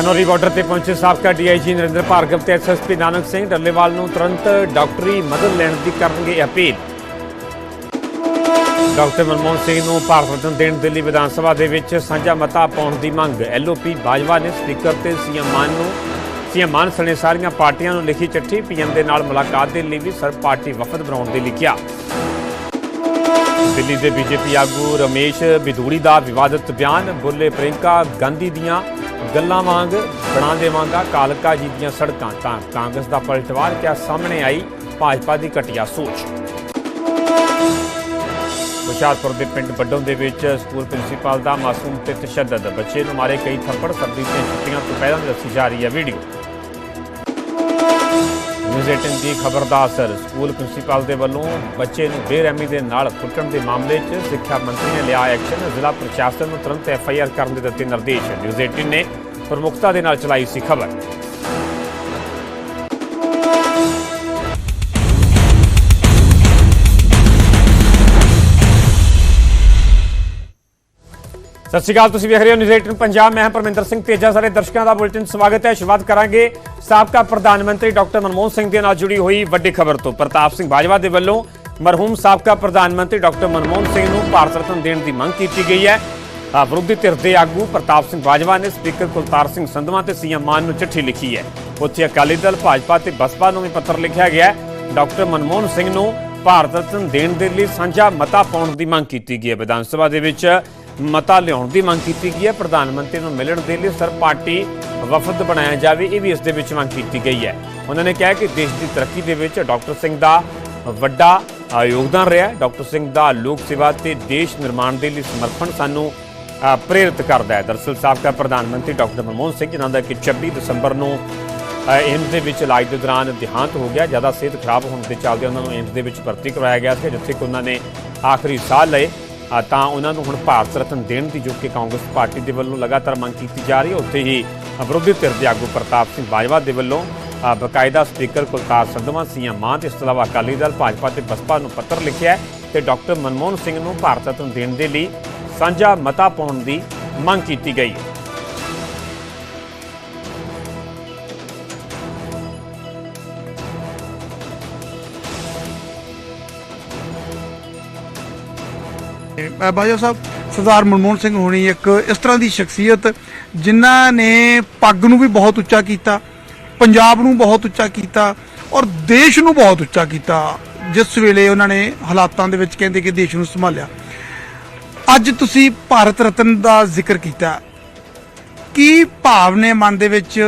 Khanauri border ਤੇ ਪਹੁੰਚੇ ਸਾਬਕਾ ਡੀਆਈਜੀ ਨਰਿੰਦਰ ਭਾਰਗਵ ਤੇ ਐਸਐਸਪੀ ਨਾਨਕ ਸਿੰਘ ਡੱਲੇਵਾਲ ਨੂੰ ਤੁਰੰਤ ਡਾਕਟਰੀ ਮਦਦ ਲੈਣ ਦੀ ਕਰਨਗੇ ਅਪੀਲ। ਡਾਕਟਰ ਮਨਮੋਹਨ ਸਿੰਘ ਨੂੰ ਭਾਰਤ ਰਤਨ ਦੇਣ ਦਿੱਲੀ ਵਿਧਾਨ ਸਭਾ ਦੇ ਵਿੱਚ ਸਾਂਝਾ ਮਤਾ ਪਾਉਣ ਦੀ ਮੰਗ। ਐਲਓਪੀ ਬਾਜਵਾ ਨੇ ਸਪੀਕਰ ਤੇ ਸੀਐਮ ਮਾਨ ਨੂੰ ਸੀਐਮ ਮਾਨ ਸਣੇ ਸਾਰੀਆਂ ਪਾਰਟੀਆਂ ਨੂੰ ਲਿਖੀ ਚਿੱਠੀ ਪੀਐਮ ਦੇ ਨਾਲ ਮੁਲਾਕਾਤ ਦੇ ਲਈ ਵੀ ਸਰਬ ਪਾਰਟੀ ਵਫਦ ਬਣਾਉਣ ਦੇ ਲਿਖਿਆ। ਦਿੱਲੀ ਦੇ ਬੀਜੇਪੀ ਆਗੂ ਰਮੇਸ਼ ਬਿਧੂੜੀ ਦਾ ਵਿਵਾਦਤ ਬਿਆਨ। ਬੋਲੇ ਪ੍ਰਿੰਕਾ ਗਾਂਧੀ ਦੀਆਂ ਗੱਲਾਂ ਵਾਂਗ ਬਣਾ ਦੇਵਾਂਗਾ ਕਾਲਕਾ ਜੀ ਦੀਆਂ ਸੜਕਾਂ ਤਾਂ ਕਾਂਗਰਸ ਦਾ ਪਲਟਵਾਰ ਕਿਆ ਸਾਹਮਣੇ ਆਈ, ਭਾਜਪਾ ਦੀ ਘਟੀਆ ਸੋਚ। ਹੁਸ਼ਿਆਰਪੁਰ ਦੇ ਪਿੰਡ ਵੱਡੋਂ ਦੇ ਵਿੱਚ ਸਕੂਲ ਪ੍ਰਿੰਸੀਪਲ ਦਾ ਮਾਸੂਮ ਤੇ ਤਸ਼ੱਦਦ ਬੱਚੇ ਨੂੰ ਮਾਰੇ ਕਈ ਥੱਪੜ, ਸਰਦੀ ਦੀਆਂ ਛੁੱਟੀਆਂ ਤੋਂ ਪਹਿਲਾਂ ਦੱਸੀ ਜਾ ਰਹੀ ਹੈ ਵੀਡੀਓ। ਨਿਊਜ਼ 18 ਦੀ ਖਬਰ ਦਾ ਅਸਰ, ਸਕੂਲ ਪ੍ਰਿੰਸੀਪਲ ਦੇ ਵੱਲੋਂ ਬੱਚੇ ਨੂੰ ਬੇਰਹਿਮੀ ਦੇ ਨਾਲ ਕੁੱਟਣ ਦੇ ਮਾਮਲੇ 'ਚ ਸਿੱਖਿਆ ਮੰਤਰੀ ਨੇ ਲਿਆ ਐਕਸ਼ਨ, ਜ਼ਿਲ੍ਹਾ ਪ੍ਰਸ਼ਾਸਨ ਨੂੰ ਤੁਰੰਤ ਐਫ ਆਈ ਆਰ ਕਰਨ ਦੇ ਦਿੱਤੇ ਨਿਰਦੇਸ਼। ਨਿਊਜ਼ 18 ਨੇ ਪ੍ਰਮੁਖਤਾ ਦੇ ਨਾਲ ਚਲਾਈ ਸੀ ਖਬਰ ਸਤਿ ਸ਼੍ਰੀ ਅਕਾਲ ਤੁਸੀਂ ਵੇਖ ਰਹੇ ਹੋ ਨਿਊਜ਼ 18 ਪੰਜਾਬ ਮੈਂ ਹਾਂ ਪਰਮਿੰਦਰ ਸਿੰਘ ਤੇਜਾ ਸਾਰੇ ਦਰਸ਼ਕਾਂ ਦਾ ਬੁਲੇਟਿਨ ਸਵਾਗਤ ਹੈ ਸ਼ੁਰੂਆਤ ਕਰਾਂਗੇ ਸਾਬਕਾ ਪ੍ਰਧਾਨ ਮੰਤਰੀ ਡਾਕਟਰ ਮਨਮੋਹਨ ਸਿੰਘ ਦੇ ਨਾਲ ਜੁੜੀ ਹੋਈ ਵੱਡੀ ਖਬਰ ਤੋਂ ਪ੍ਰਤਾਪ ਸਿੰਘ ਬਾਜਵਾ ਦੇ ਵੱਲੋਂ ਮਰਹੂਮ ਸਾਬਕਾ ਪ੍ਰਧਾਨ ਮੰਤਰੀ ਡਾਕਟਰ ਮਨਮੋਹਨ ਸਿੰਘ ਨੂੰ ਭਾਰਤ ਰਤਨ ਦੇਣ ਦੀ ਮੰਗ ਕੀਤੀ ਗਈ ਹੈ ਵਿਰੋਧੀ ਧਿਰ ਦੇ ਆਗੂ ਪ੍ਰਤਾਪ ਸਿੰਘ ਬਾਜਵਾ ਨੇ ਸਪੀਕਰ ਕੁਲਤਾਰ ਸਿੰਘ ਸੰਧਵਾ ਤੇ ਸੀਐਮ ਮਾਨ ਨੂੰ ਚਿੱਠੀ ਲਿਖੀ ਹੈ। ਉੱਥੇ ਅਕਾਲੀ ਦਲ, ਭਾਜਪਾ ਤੇ ਬਸਪਾ ਨੂੰ ਵੀ ਪੱਤਰ ਲਿਖਿਆ ਗਿਆ ਡਾਕਟਰ ਮਨਮੋਹਨ ਸਿੰਘ ਨੂੰ ਭਾਰਤ ਰਤਨ ਦੇਣ ਦੇ ਲਈ ਸਾਂਝਾ ਮਤਾ ਪਾਉਣ ਦੀ ਮੰਗ ਕੀਤੀ ਗਈ ਹੈ। ਵਿਧਾਨ ਸਭਾ ਦੇ ਵਿੱਚ ਮਤਾ ਲਿਆਉਣ ਦੀ ਮੰਗ ਕੀਤੀ ਗਈ ਹੈ। ਪ੍ਰਧਾਨ ਮੰਤਰੀ ਨੂੰ ਮਿਲਣ ਦੇ ਲਈ ਸਰ ਪਾਰਟੀ ਵਫਦ ਬਣਾਇਆ ਜਾਵੇ, ਇਹ ਵੀ ਇਸ ਦੇ ਵਿੱਚ ਮੰਗ ਕੀਤੀ ਗਈ ਹੈ। ਉਹਨਾਂ ਨੇ ਕਿਹਾ ਕਿ ਦੇਸ਼ ਦੀ ਤਰੱਕੀ ਦੇ ਵਿੱਚ ਡਾਕਟਰ ਸਿੰਘ ਦਾ ਵੱਡਾ ਯੋਗਦਾਨ ਰਿਹਾ ਡਾਕਟਰ ਸਿੰਘ ਦਾ ਲੋਕ ਸੇਵਾ ਤੇ ਦੇਸ਼ ਨਿਰਮਾਣ ਦੇ ਲਈ ਸਮਰਪਣ ਸਾਨੂੰ ਪ੍ਰੇਰਿਤ ਕਰਦਾ ਹੈ। ਦਰਅਸਲ ਸਾਬਕਾ ਪ੍ਰਧਾਨ ਮੰਤਰੀ ਡਾਕਟਰ ਮਨਮੋਹਨ ਸਿੰਘ ਜਿਨ੍ਹਾਂ ਦਾ ਕਿ 26 ਦਸੰਬਰ ਨੂੰ ਏਮਸ ਦੇ ਵਿੱਚ ਇਲਾਜ ਦੇ ਦੌਰਾਨ ਦੇਹਾਂਤ ਹੋ ਗਿਆ। ਜ਼ਿਆਦਾ ਸਿਹਤ ਖਰਾਬ ਹੋਣ ਦੇ ਚੱਲਦੇ ਉਹਨਾਂ ਨੂੰ ਏਮਸ ਦੇ ਵਿੱਚ ਭਰਤੀ ਕਰਵਾਇਆ ਗਿਆ ਸੀ ਜਿੱਥੇ ਕਿ ਉਹਨਾਂ ਨੇ ਆਖਰੀ ਸਾਹ ਲਏ। ਤਾਂ ਉਹਨਾਂ ਨੂੰ ਹੁਣ ਭਾਰਤ ਰਤਨ ਦੇਣ ਦੀ ਜੋ ਕਿ ਕਾਂਗਰਸ ਪਾਰਟੀ ਦੇ ਵੱਲੋਂ ਲਗਾਤਾਰ ਮੰਗ ਕੀਤੀ ਜਾ ਰਹੀ ਹੈ ਉੱਥੇ ਹੀ ਵਿਰੋਧੀ ਧਿਰ ਦੇ ਆਗੂ ਪ੍ਰਤਾਪ ਸਿੰਘ ਬਾਜਵਾ ਦੇ ਵੱਲੋਂ ਅ, ਬਕਾਇਦਾ ਸਪੀਕਰ ਕੁਲਤਾਰ ਸੰਧਵਾ ਸੀਐਮ ਮਾਨ ਤੇ ਇਸ ਤੋਂ ਇਲਾਵਾ ਅਕਾਲੀ ਦਲ ਭਾਜਪਾ ਤੇ ਬਸਪਾ ਨੂੰ ਪੱਤਰ ਲਿਖਿਆ ਹੈ। ਤੇ ਡਾਕਟਰ ਮਨਮੋਹਨ ਸਿੰਘ ਨੂੰ ਭਾਰਤ ਰਤਨ ਦੇਣ ਦੇ ਲਈ ਸਾਂਝਾ ਮਤਾ ਪਾਉਣ ਦੀ ਮੰਗ ਕੀਤੀ ਗਈ। ਹੈ ਬਾਜਵਾ ਸਾਹਿਬ, ਸਰਦਾਰ ਮਨਮੋਹਨ ਸਿੰਘ ਹੋਣੀ ਇੱਕ ਇਸ ਤਰ੍ਹਾਂ ਦੀ ਸ਼ਖਸੀਅਤ ਜਿਨ੍ਹਾਂ ਨੇ ਪੱਗ ਨੂੰ ਵੀ ਬਹੁਤ ਉੱਚਾ ਕੀਤਾ, ਪੰਜਾਬ ਨੂੰ ਬਹੁਤ ਉੱਚਾ ਕੀਤਾ ਔਰ ਦੇਸ਼ ਨੂੰ ਬਹੁਤ ਉੱਚਾ ਕੀਤਾ। ਜਿਸ ਵੇਲੇ ਉਹਨਾਂ ਨੇ ਹਾਲਾਤਾਂ ਦੇ ਵਿੱਚ ਕਹਿੰਦੇ ਕਿ ਦੇਸ਼ ਨੂੰ ਸੰਭਾਲਿਆ। ਅੱਜ ਤੁਸੀਂ ਭਾਰਤ ਰਤਨ ਦਾ ਜ਼ਿਕਰ ਕੀਤਾ। ਕੀ ਭਾਵ ਨੇ ਮਨ ਦੇ ਵਿੱਚ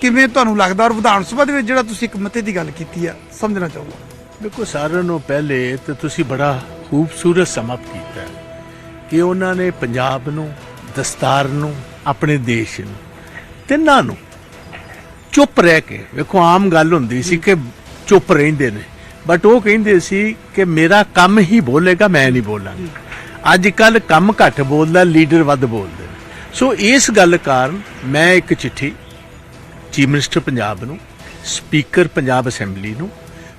ਕਿਵੇਂ ਤੁਹਾਨੂੰ ਲੱਗਦਾ ਔਰ ਵਿਧਾਨ ਸਭਾ ਦੇ ਵਿੱਚ ਜਿਹੜਾ ਤੁਸੀਂ ਇੱਕ ਮਤੇ ਦੀ ਗੱਲ ਕੀਤੀ ਆ, ਸਮਝਣਾ ਚਾਹੁੰਦਾ ਦੇਖੋ, ਸਾਰਿਆਂ ਨੂੰ ਪਹਿਲੇ ਤੇ ਤੁਸੀਂ ਬੜਾ ਖੂਬਸੂਰਤ ਸਮਪ ਕੀਤਾ ਕਿ ਉਹਨਾਂ ਨੇ ਪੰਜਾਬ ਨੂੰ, ਦਸਤਾਰ ਨੂੰ, ਆਪਣੇ ਦੇਸ਼ ਨੂੰ, ਤਿੰਨਾਂ ਨੂੰ ਚੁੱਪ ਰਹਿ ਕੇ, ਵੇਖੋ, ਆਮ ਗੱਲ ਹੁੰਦੀ ਸੀ ਕਿ ਚੁੱਪ ਰਹਿੰਦੇ ਨੇ। ਬਟ ਉਹ ਕਹਿੰਦੇ ਸੀ ਕਿ ਮੇਰਾ ਕੰਮ ਹੀ ਬੋਲੇਗਾ, ਮੈਂ ਨਹੀਂ ਬੋਲਾਂਗਾ। ਅੱਜ ਕੱਲ ਕੰਮ ਘੱਟ ਬੋਲਦਾ, ਲੀਡਰ ਵੱਧ ਬੋਲਦੇ ਨੇ। ਸੋ ਇਸ ਗੱਲ ਕਾਰਨ ਮੈਂ ਇੱਕ ਚਿੱਠੀ ਚੀਫ ਮਿਨਿਸਟਰ ਪੰਜਾਬ ਨੂੰ, ਸਪੀਕਰ ਪੰਜਾਬ ਅਸੈਂਬਲੀ ਨੂੰ,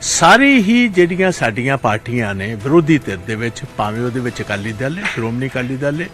ਸਾਰੇ ਹੀ ਜਿਹੜੀਆਂ ਸਾਡੀਆਂ ਪਾਰਟੀਆਂ ਨੇ ਵਿਰੋਧੀ ਧਿਰ ਦੇ ਵਿੱਚ, ਭਾਵੇਂ ਉਹਦੇ ਵਿੱਚ ਅਕਾਲੀ ਦਲ ਹੈ, ਸ਼੍ਰੋਮਣੀ ਅਕਾਲੀ ਦਲ ਹੈ,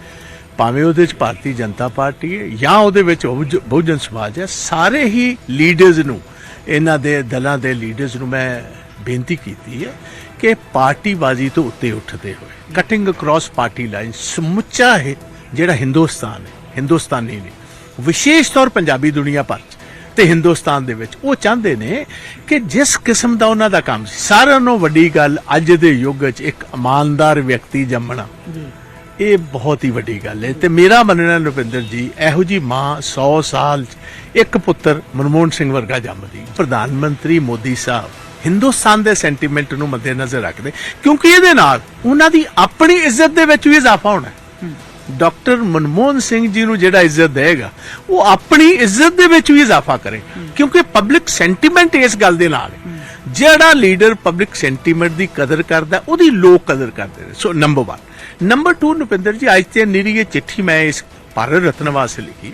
ਭਾਵੇਂ ਉਹਦੇ ਵਿੱਚ ਭਾਰਤੀ ਜਨਤਾ ਪਾਰਟੀ ਹੈ, ਜਾਂ ਉਹਦੇ ਵਿੱਚ ਬਹੁਜ- ਬਹੁਜਨ ਸਮਾਜ ਹੈ, ਸਾਰੇ ਹੀ ਲੀਡਰਸ ਨੂੰ, ਇਹਨਾਂ ਦੇ ਦਲਾਂ ਦੇ ਲੀਡਰਸ ਨੂੰ ਮੈਂ ਬੇਨਤੀ ਕੀਤੀ ਹੈ ਕਿ ਪਾਰਟੀਬਾਜ਼ੀ ਤੋਂ ਉੱਤੇ ਉੱਠਦੇ ਹੋਏ ਕਟਿੰਗ ਅਕ੍ਰੋਸ ਪਾਰਟੀ ਲਾਈਨ ਸਮੁੱਚਾ ਹੈ ਜਿਹੜਾ ਹਿੰਦੁਸਤਾਨ ਹੈ ਹਿੰਦੁਸਤਾਨੀ ਨੇ ਵਿਸ਼ੇਸ਼ ਤੌਰ ਪੰਜਾਬੀ ਦੁਨੀਆ ਭਰ 'ਚ ਤੇ ਹਿੰਦੁਸਤਾਨ ਦੇ ਵਿੱਚ ਉਹ ਚਾਹੁੰਦੇ ਨੇ ਕਿ ਜਿਸ ਕਿਸਮ ਦਾ ਉਹਨਾਂ ਦਾ ਕੰਮ ਸੀ ਸਾਰਿਆਂ ਨਾਲੋਂ ਵੱਡੀ ਗੱਲ ਅੱਜ ਦੇ ਯੁੱਗ 'ਚ ਇੱਕ ਇਮਾਨਦਾਰ ਵਿਅਕਤੀ ਜੰਮਣਾ। ਇਹ ਬਹੁਤ ਹੀ ਵੱਡੀ ਗੱਲ ਹੈ ਤੇ ਮੇਰਾ ਮੰਨਣਾ ਨੁਪਿੰਦਰ ਜੀ ਇਹੋ ਜੀ ਮਾਂ 100 ਸਾਲ 'ਚ ਇੱਕ ਪੁੱਤਰ ਮਨਮੋਹਨ ਸਿੰਘ ਵਰਗਾ ਜੰਮਦੀ। ਪ੍ਰਧਾਨ ਮੰਤਰੀ ਮੋਦੀ ਸਾਹਿਬ ਹਿੰਦੁਸਤਾਨ ਦੇ ਸੈਂਟੀਮੈਂਟ ਨੂੰ ਮੱਦੇਨਜ਼ਰ ਰੱਖਦੇ। ਕਿਉਂਕਿ ਇਹਦੇ ਨਾਲ ਉਹਨਾਂ ਦੀ ਆਪਣੀ ਇੱਜ਼ਤ ਦੇ ਵਿੱਚ ਵੀ ਇਜ਼ਾਫਾ ਹੋਣਾ ਹੈ। ਡਾਕਟਰ ਮਨਮੋਹਨ ਸਿੰਘ ਜੀ ਨੂੰ ਜਿਹੜਾ ਇੱਜ਼ਤ ਦੇਗਾ ਉਹ ਆਪਣੀ ਇੱਜ਼ਤ ਦੇ ਵਿੱਚ ਵੀ ਇਜ਼ਾਫਾ ਕਰੇ। ਕਿਉਂਕਿ ਪਬਲਿਕ ਸੈਂਟੀਮੈਂਟ ਇਸ ਗੱਲ ਦੇ ਨਾਲ ਹੈ। ਜਿਹੜਾ ਲੀਡਰ ਪਬਲਿਕ ਸੈਂਟੀਮੈਂਟ ਦੀ ਕਦਰ ਕਰਦਾ ਉਹਦੀ ਲੋਕ ਕਦਰ ਕਰਦੇ ਨੇ। ਸੋ ਨੰਬਰ 1 ਨੰਬਰ 2 ਨੁਪਿੰਦਰ ਜੀ ਅੱਜ ਤੇ ਨਿਰੀ ਇਹ ਚਿੱਠੀ ਮੈਂ ਇਸ ਭਾਰਤ ਰਤਨ ਵਾਸਤੇ ਲਿਖੀ।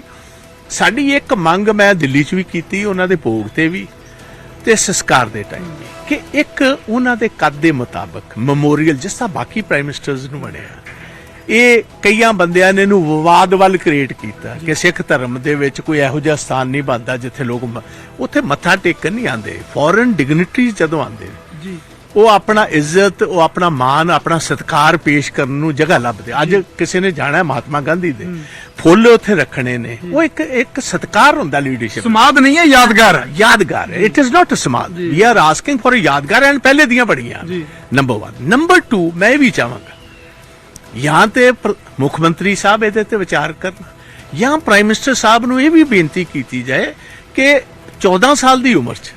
ਸਾਡੀ ਇੱਕ ਮੰਗ ਮੈਂ ਦਿੱਲੀ 'ਚ ਵੀ ਕੀਤੀ ਉਹਨਾਂ ਦੇ ਭੋਗ ਤੇ ਵੀ। ਤੇ ਸੰਸਕਾਰ ਦੇ ਟਾਈਮ ਕਿ ਇੱਕ ਉਹਨਾਂ ਦੇ ਕੱਦ ਦੇ ਮੁਤਾਬਕ ਮੈਮੋਰੀਅਲ ਜਿਸ ਤਰ੍ਹਾਂ ਬਾਕੀ ਪ੍ਰਾਈਮ ਮਿਨਿਸਟਰਸ ਨੂੰ ਬਣਿਆ, ਇਹ ਕਈਆਂ ਬੰਦਿਆਂ ਨੇ ਇਹਨੂੰ ਵਿਵਾਦ ਵੱਲ ਕ੍ਰੀਏਟ ਕੀਤਾ ਕਿ ਸਿੱਖ ਧਰਮ ਦੇ ਵਿੱਚ ਕੋਈ ਇਹੋ ਜਿਹਾ ਸਥਾਨ ਨਹੀਂ ਬਣਦਾ ਜਿੱਥੇ ਲੋਕ ਉੱਥੇ ਮੱਥਾ ਟੇਕਣ ਨਹੀਂ ਆਉਂਦੇ ਫੋਰਨ ਡਿਗਨਿਟਰੀਜ਼ ਜਦੋਂ ਆਉਂਦੇ ਜੀ। ਉਹ ਆਪਣਾ ਇੱਜ਼ਤ ਉਹ ਆਪਣਾ ਮਾਨ ਆਪਣਾ ਸਤਿਕਾਰ ਪੇਸ਼ ਕਰਨ ਨੂੰ ਜਗ੍ਹਾ ਲੱਭਦੇ। ਅੱਜ ਕਿਸੇ ਨੇ ਜਾਣਾ ਹੈ ਮਹਾਤਮਾ ਗਾਂਧੀ ਦੇ। ਫੁੱਲ ਉੱਥੇ ਰੱਖਣੇ ਨੇ। ਉਹ ਇੱਕ ਇੱਕ ਸਤਿਕਾਰ ਹੁੰਦਾ ਲੀਡਰਸ਼ਿਪ ਸਮਾਦ ਨਹੀਂ ਹੈ ਯਾਦਗਾਰ ਹੈ। ਯਾਦਗਾਰ it is not a small we are asking for a ਯਾਦਗਾਰ ਐਂਡ ਪਹਿਲੇ ਦੀਆਂ ਬੜੀਆਂ। ਨੰਬਰ 1 ਨੰਬਰ 2 ਮੈਂ ਵੀ ਚਾਹਾਂਗਾ। ਜਾਂ ਤੇ ਮੁੱਖ ਮੰਤਰੀ ਸਾਹਿਬ ਇਹਦੇ ਤੇ ਵਿਚਾਰ ਕਰਨ। ਜਾਂ ਪ੍ਰਾਈਮ ਮਿਨਿਸਟਰ ਸਾਹਿਬ ਨੂੰ ਇਹ ਵੀ ਬੇਨਤੀ ਕੀਤੀ ਜਾਏ ਕਿ 14 ਸਾਲ ਦੀ ਉਮਰ 'ਚ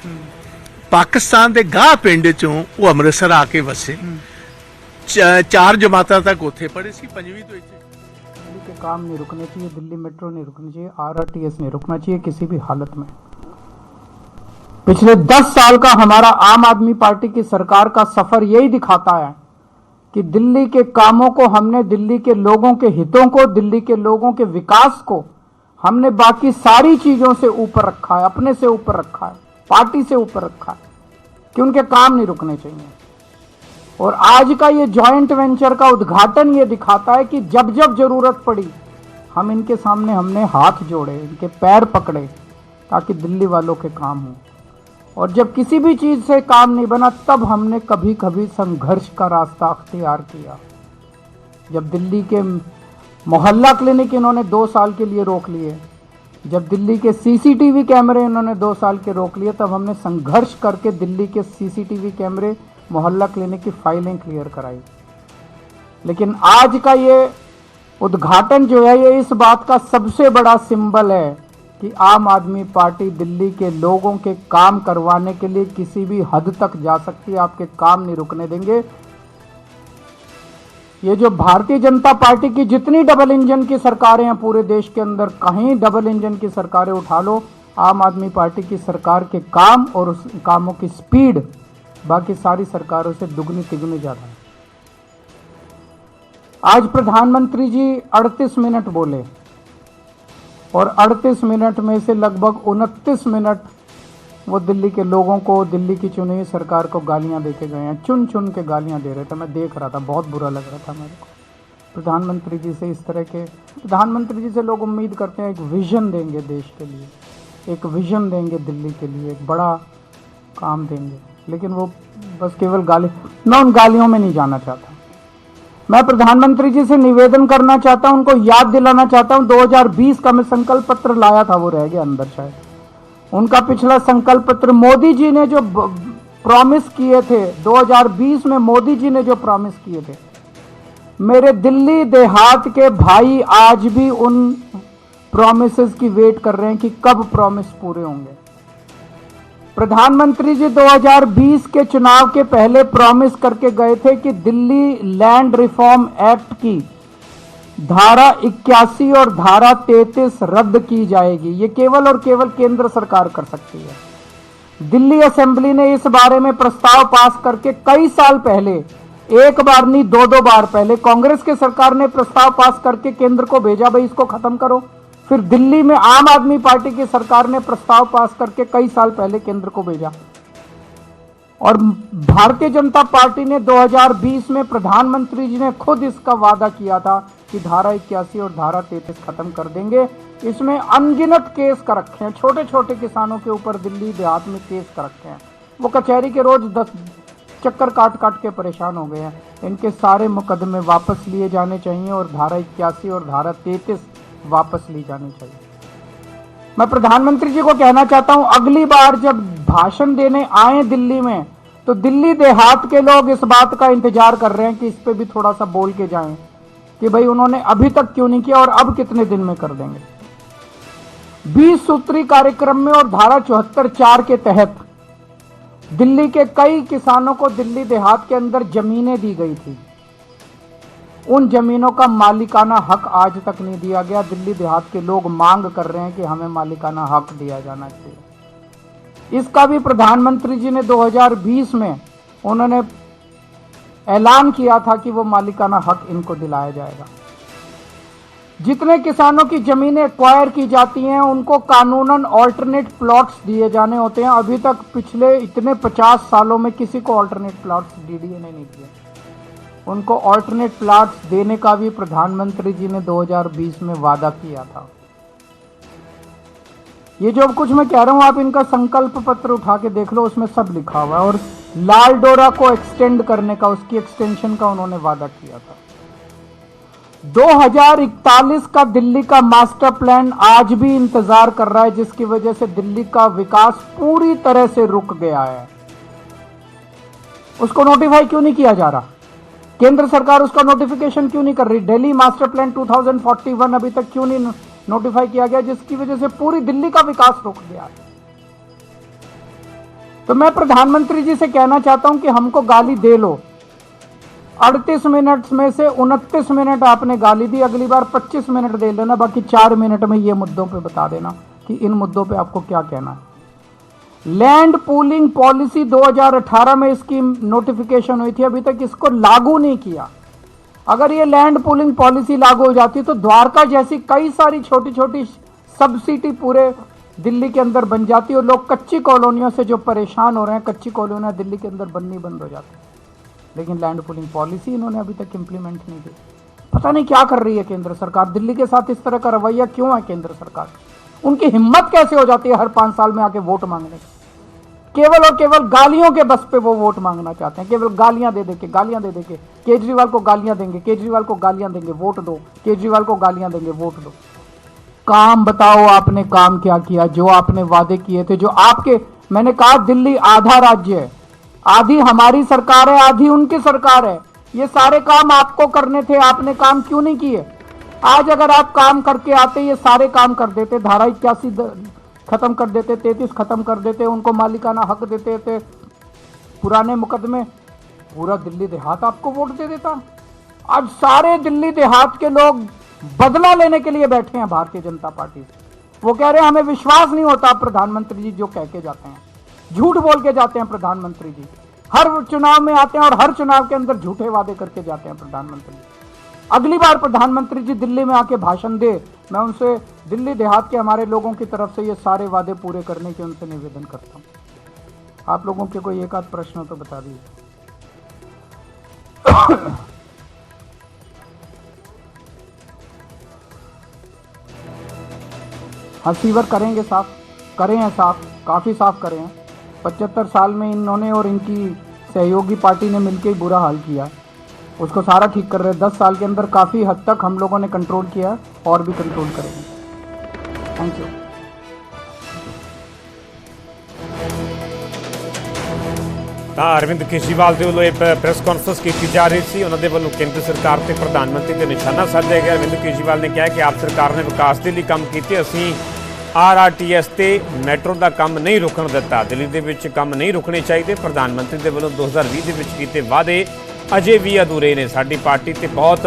ਪਾਕਿਸਤਾਨ ਦੇ ਗਾਹ ਪਿੰਡ 'ਚੋਂ ਉਹ ਅੰਮ੍ਰਿਤਸਰ ਆ ਕੇ ਵਸੇ ਚ- ਚਾਰ ਜਮਾਤਾਂ ਤੱਕ ਉੱਥੇ ਪੜ੍ਹੇ ਸੀ ਪੰਜਵੀਂ ਤੋਂ ਇੱਥੇ दिल्ली के काम नहीं रुकने चाहिए दिल्ली मेट्रो नहीं रुकनी चाहिए आरआरटीएस नहीं रुकना चाहिए किसी भी हालत में पिछले 10 साल का हमारा आम आदमी पार्टी की सरकार का सफर यही दिखाता है कि दिल्ली के कामों को हमने दिल्ली के लोगों के हितों को दिल्ली के लोगों के विकास को हमने बाकी सारी चीजों से ऊपर रखा है अपने से ऊपर रखा है पार्टी से ऊपर रखा कि उनके काम नहीं रुकने चाहिए। और आज का ये जॉइंट वेंचर का उद्घाटन ये दिखाता है कि जब जब ज़रूरत पड़ी, हम इनके सामने हमने हाथ जोड़े, इनके पैर पकड़े, ताकि दिल्ली वालों के काम हों। और जब किसी भी चीज़ से काम नहीं बना, तब हमने कभी कभी संघर्ष का रास्ता अख्तियार किया। जब दिल्ली के मोहल्ला क्लिनिक इन्होंने दो साल के लिए रोक लिए जब दिल्ली के सीसीटीवी कैमरे इन्होंने दो साल के रोक लिए, तब हमने संघर्ष करके दिल्ली के सीसीटीवी कैमरे मोहल्ला क्लिनिक की फाइलें क्लियर कराई। लेकिन आज का ये उद्घाटन जो है, ये इस बात का सबसे बड़ा सिंबल है कि आम आदमी पार्टी दिल्ली के लोगों के काम करवाने के लिए किसी भी हद तक जा सकती है, आपके काम नहीं रुकने देंगे। ये जो भारतीय जनता पार्टी की जितनी डबल इंजन की सरकारें हैं, पूरे देश के अंदर कहीं डबल इंजन की सरकारें उठा लो। आम आदमी पार्टी की सरकार के काम और उस कामों की स्पीड बाकी सारी सरकारों से दुगनी तिगुनी ज़्यादा है। आज प्रधानमंत्री जी 38 मिनट बोले और 38 मिनट में से लगभग 29 मिनट वो दिल्ली के लोगों को दिल्ली की चुनी हुई सरकार को गालियाँ दे के गए हैं। चुन चुन के गालियाँ दे रहे थे। मैं देख रहा था। बहुत बुरा लग रहा था मेरे को। प्रधानमंत्री जी से इस तरह के प्रधानमंत्री जी से लोग उम्मीद करते हैं एक विजन देंगे देश के लिए। एक विजन देंगे दिल्ली के लिए। एक बड़ा काम देंगे। लेकिन वो बस केवल गाली, मैं उन गालियों में नहीं जाना चाहता। मैं प्रधानमंत्री जी से निवेदन करना चाहता हूँ, उनको याद दिलाना चाहता हूँ। 2020 का मैं संकल्प पत्र लाया था, वो रह गया अंदर शायद। उनका पिछला संकल्प पत्र मोदी जी ने जो प्रॉमिस किए थे 2020 में मोदी जी ने जो प्रॉमिस किए थे। मेरे दिल्ली देहात के भाई आज भी उन प्रॉमिसेस की वेट कर रहे हैं कि कब प्रॉमिस पूरे होंगे। प्रधानमंत्री जी 2020 के चुनाव के पहले प्रॉमिस करके गए थे कि दिल्ली लैंड रिफॉर्म एक्ट की धारा 81 और धारा 33 रद्द की जाएगी। ये केवल और केवल केंद्र सरकार कर सकती है। दिल्ली असेंबली ने इस बारे में प्रस्ताव पास करके कई साल पहले, एक बार नहीं, दो दो बार पहले, कांग्रेस के सरकार ने प्रस्ताव पास करके केंद्र को भेजा, भाई इसको खत्म करो। फिर दिल्ली में आम आदमी पार्टी की सरकार ने प्रस्ताव पास करके कई साल पहले केंद्र को भेजा। और भारतीय जनता पार्टी ने 2020 में प्रधानमंत्री जी ने खुद इसका वादा किया था कि धारा इक्यासी और धारा 33 खत्म कर देंगे। इसमें अनगिनत केस कर रखे हैं। छोटे छोटे किसानों के ऊपर दिल्ली देहात में केस कर रखे हैं। वो कचहरी के रोज दस चक्कर काट काट के परेशान हो गए हैं। इनके सारे मुकदमे वापस लिए जाने चाहिए और धारा इक्यासी और धारा 33 वापस ली जानी चाहिए। मैं प्रधानमंत्री जी को कहना चाहता हूँ, अगली बार जब भाषण देने आए दिल्ली में तो दिल्ली देहात के लोग इस बात का इंतज़ार कर रहे हैं कि इस पे भी थोड़ा सा बोल के जाएँ। कि भाई उन्होंने अभी तक क्यों नहीं किया और अब कितने दिन में कर देंगे? बीस सूत्री कार्यक्रम में और धारा चौहत्तर चार के तहत दिल्ली के कई किसानों को दिल्ली देहात के अंदर जमीनें दी गई थी। उन जमीनों का मालिकाना हक आज तक नहीं दिया गया। दिल्ली देहात के लोग मांग कर रहे हैं कि हमें मालिकाना हक दिया जाना चाहिए। इसका भी प्रधानमंत्री जी ने 2020 में उन्होंने ऐलान किया था कि वो मालिकाना हक इनको दिलाया जाएगा। जितने किसानों की जमीनें एक्वायर की जाती हैं, उनको कानूनन ऑल्टरनेट प्लॉट्स दिए जाने होते हैं। अभी तक पिछले इतने 50 सालों में किसी को ऑल्टरनेट प्लॉट्स डीडीए ने नहीं दिए। उनको ऑल्टरनेट प्लाट्स देने का भी प्रधानमंत्री जी ने 2020 में वादा किया था। ये जो कुछ मैं कह रहा हूँ, आप इनका संकल्प पत्र उठा के देख लो, उसमें सब लिखा हुआ है और लाल डोरा को एक्सटेंड करने का, उसकी एक्सटेंशन का उन्होंने वादा किया था। 2041 का दिल्ली का मास्टर प्लान आज भी इंतज़ार कर रहा है, जिसकी वजह से दिल्ली का विकास पूरी तरह से रुक गया है। उसको नोटिफाई क्यों नहीं किया जा रहा? केंद्र सरकार उसका नोटिफिकेशन क्यों नहीं कर रही? दिल्ली मास्टर प्लान 2041 अभी तक क्यों नहीं नोटिफाई किया गया, जिसकी वजह से पूरी दिल्ली का विकास रुक गया। तो मैं प्रधानमंत्री जी से कहना चाहता हूँ कि हमको गाली दे लो। 38 मिनट में से 29 मिनट आपने गाली दी, अगली बार 25 मिनट दे लेना, बाकी चार मिनट में ये मुद्दों पे बता देना कि इन मुद्दों पे आपको क्या कहना है। लैंड पूलिंग पॉलिसी 2018 में इसकी नोटिफिकेशन हुई थी, अभी तक इसको लागू नहीं किया। अगर ये लैंड पुलिंग पॉलिसी लागू हो जाती है तो द्वारका जैसी कई सारी छोटी छोटी सब सिटी पूरे दिल्ली के अंदर बन जाती है और लोग कच्ची कॉलोनियों से जो परेशान हो रहे हैं, कच्ची कॉलोनियाँ दिल्ली के अंदर बननी बंद हो जाती लेकिन लैंड पुलिंग पॉलिसी इन्होंने अभी तक इम्प्लीमेंट नहीं की। पता नहीं क्या कर रही है केंद्र सरकार? दिल्ली के साथ इस तरह का रवैया क्यों है केंद्र सरकार? उनकी हिम्मत कैसे हो जाती है हर पाँच साल में आके वोट मांगने की? केवल और केवल गालियों के बस पे वो वोट मांगना चाहते हैं। केवल गालियाँ दे दे के गालियाँ दे दे के केजरीवाल को गालियाँ देंगे, केजरीवाल को गालियाँ देंगे, वोट दो, केजरीवाल को गालियाँ देंगे, वोट दो। काम बताओ आपने काम क्या किया, जो आपने वादे किए थे, जो आपके, मैंने कहा दिल्ली आधा राज्य है, आधी हमारी सरकार है, आधी उनकी सरकार है। ये सारे काम आपको करने थे, आपने काम क्यों नहीं किए? आज अगर आप काम करके आते, ये सारे काम कर देते, धारा इक्यासी खत्म कर देते, तैतीस खत्म कर देते, उनको मालिकाना हक देते थे पुराने मुकदमे, पूरा दिल्ली देहात आपको वोट दे देता। आज सारे दिल्ली देहात के लोग बदला लेने के लिए बैठे हैं भारतीय जनता पार्टी से। वो कह रहे हैं, हमें विश्वास नहीं होता प्रधानमंत्री जी जो कह के जाते हैं। झूठ बोल के जाते हैं प्रधानमंत्री जी। हर चुनाव में आते हैं और हर चुनाव के अंदर झूठे वादे करके जाते हैं प्रधानमंत्री जी। अगली बार प्रधानमंत्री जी दिल्ली में आके भाषण दे, मैं उनसे दिल्ली देहात के हमारे लोगों की तरफ़ से ये सारे वादे पूरे करने के उनसे निवेदन करता हूँ। आप लोगों के कोई एक आध प्रश्न तो बता दीजिए। हाँ सीवर करेंगे साफ़। करें हैं साफ़। काफ़ी साफ़ करें हैं। पचहत्तर साल में इन्होंने और इनकी सहयोगी पार्टी ने मिलकर ही बुरा हाल किया। उसको सारा ठीक कर रहे हैं दस साल के अंदर काफ़ी हद तक हम लोगों ने कंट्रोल किया है और भी कंट्रोल करेंगे थैंक यू ਤਾਂ ਅਰਵਿੰਦ ਕੇਜਰੀਵਾਲ ਦੇ ਵੱਲੋਂ ਇਹ ਪ- ਪ੍ਰੈਸ ਕਾਨਫਰੰਸ ਕੀਤੀ ਜਾ ਰਹੀ ਸੀ ਉਹਨਾਂ ਦੇ ਵੱਲੋਂ ਕੇਂਦਰ ਸਰਕਾਰ ਤੇ ਪ੍ਰਧਾਨ ਮੰਤਰੀ ਤੇ ਨਿਸ਼ਾਨਾ ਸਾਧਿਆ ਗਿਆ ਅਰਵਿੰਦ ਕੇਜਰੀਵਾਲ ਨੇ ਕਿਹਾ ਕਿ ਆਪ ਸਰਕਾਰ ਨੇ ਵਿਕਾਸ ਦੇ ਲਈ ਕੰਮ ਕੀਤੇ ਅਸੀਂ ਆਰਆਰਟੀਐਸ ਤੇ ਮੈਟਰੋ ਦਾ ਕੰਮ ਨਹੀਂ ਰੁਕਣ ਦਿੱਤਾ ਦਿੱਲੀ ਦੇ ਵਿੱਚ ਕੰਮ ਨਹੀਂ ਰੁਕਣੇ ਚਾਹੀਦੇ ਪ੍ਰਧਾਨ ਮੰਤਰੀ ਦੇ ਵੱਲੋਂ 2020 ਦੇ ਵਿੱਚ ਕੀਤੇ ਵਾਅਦੇ ਅਜੇ ਵੀ ਅਧੂਰੇ ਨੇ। ਸਾਡੀ ਪਾਰਟੀ ਤੇ ਬਹੁਤ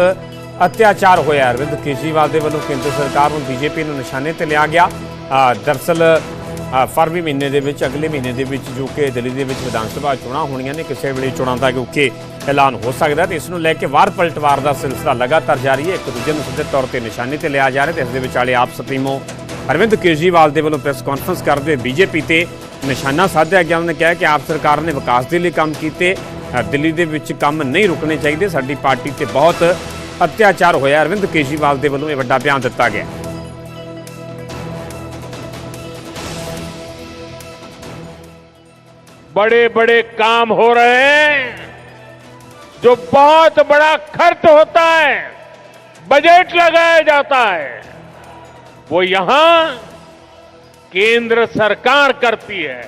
ਅਤਿਆਚਾਰ ਹੋਇਆ। ਅਰਵਿੰਦ ਕੇਜਰੀਵਾਲ ਦੇ ਵੱਲੋਂ ਕੇਂਦਰ ਸਰਕਾਰ ਨੂੰ ਬੀਜੇਪੀ ਨੂੰ ਨਿਸ਼ਾਨੇ ਤੇ ਲਿਆ ਗਿਆ। ਅ, ਦਰਅਸਲ ਫਰਵਰੀ ਮਹੀਨੇ ਦੇ ਵਿੱਚ ਅਗਲੇ ਮਹੀਨੇ ਦੇ ਵਿੱਚ ਜੋ ਕਿ ਦਿੱਲੀ ਦੇ ਵਿੱਚ ਵਿਧਾਨ ਸਭਾ ਚੋਣਾਂ ਹੋਣੀਆਂ ਨੇ ਕਿਸੇ ਵੇਲੇ ਚੋਣਾਂ ਦਾ ਕਿਉਂਕਿ ਐਲਾਨ ਹੋ ਸਕਦਾ ਹੈ ਤੇ ਇਸ ਨੂੰ ਲੈ ਕੇ ਵਾਰ ਪਲਟਵਾਰ ਦਾ ਸਿਲਸਿਲਾ ਲਗਾਤਾਰ ਜਾਰੀ ਹੈ। ਇੱਕ ਦੂਜੇ ਨੂੰ ਸਿੱਧੇ ਤੌਰ ਤੇ ਨਿਸ਼ਾਨੇ ਤੇ ਲਿਆ ਜਾ ਰਿਹਾ ਤੇ ਇਸ ਦੇ ਵਿਚਾਲੇ ਆਪ ਸੁਪਰੀਮੋ ਅਰਵਿੰਦ ਕੇਜਰੀਵਾਲ ਦੇ ਵੱਲੋਂ ਪ੍ਰੈਸ ਕਾਨਫਰੰਸ ਕਰਦੇ ਹੋਏ ਬੀਜੇਪੀ ਤੇ ਨਿਸ਼ਾਨਾ ਸਾਧਿਆ ਗਿਆ। ਉਹਨੇ ਕਿਹਾ ਕਿ ਆਪ ਸਰਕਾਰ ਨੇ ਵਿਕਾਸ ਦੇ ਲਈ ਕੰਮ ਕੀਤੇ। ਦਿੱਲੀ ਦੇ ਵਿੱਚ ਕੰਮ ਨਹੀਂ ਰੁਕਣੇ ਚਾਹੀਦੇ ਸਾਡੀ ਪਾਰਟੀ ਤੇ ਬਹੁਤ ਅਤਿਆਚਾਰ ਹੋਇਆ ਅਰਵਿੰਦ ਕੇਜਰੀਵਾਲ ਦੇ ਵੱਲੋਂ ਇਹ ਵੱਡਾ ਬਿਆਨ ਦਿੱਤਾ ਗਿਆ बड़े बड़े काम हो रहे हैं जो बहुत बड़ा खर्च होता है बजट लगाया जाता है वो यहां केंद्र सरकार करती है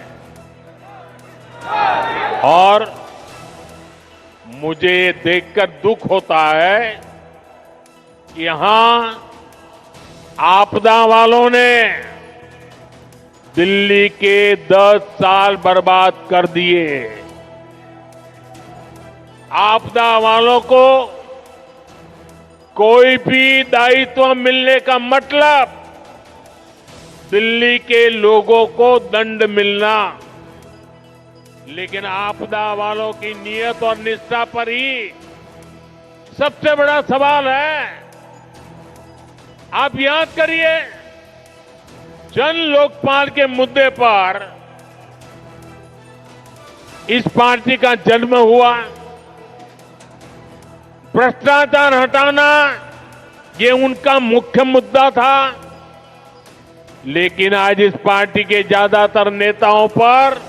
और मुझे ये देखकर दुख होता है कि यहाँ आपदा वालों ने दिल्ली के 10 साल बर्बाद कर दिए। आपदा वालों को कोई भी दायित्व मिलने का मतलब दिल्ली के लोगों को दंड मिलना। लेकिन आपदा वालों की नीयत और निष्ठा पर ही सबसे बड़ा सवाल है। आप याद करिए, जन लोकपाल के मुद्दे पर इस पार्टी का जन्म हुआ। भ्रष्टाचार हटाना, ये उनका मुख्य मुद्दा था। लेकिन आज इस पार्टी के ज़्यादातर नेताओं पर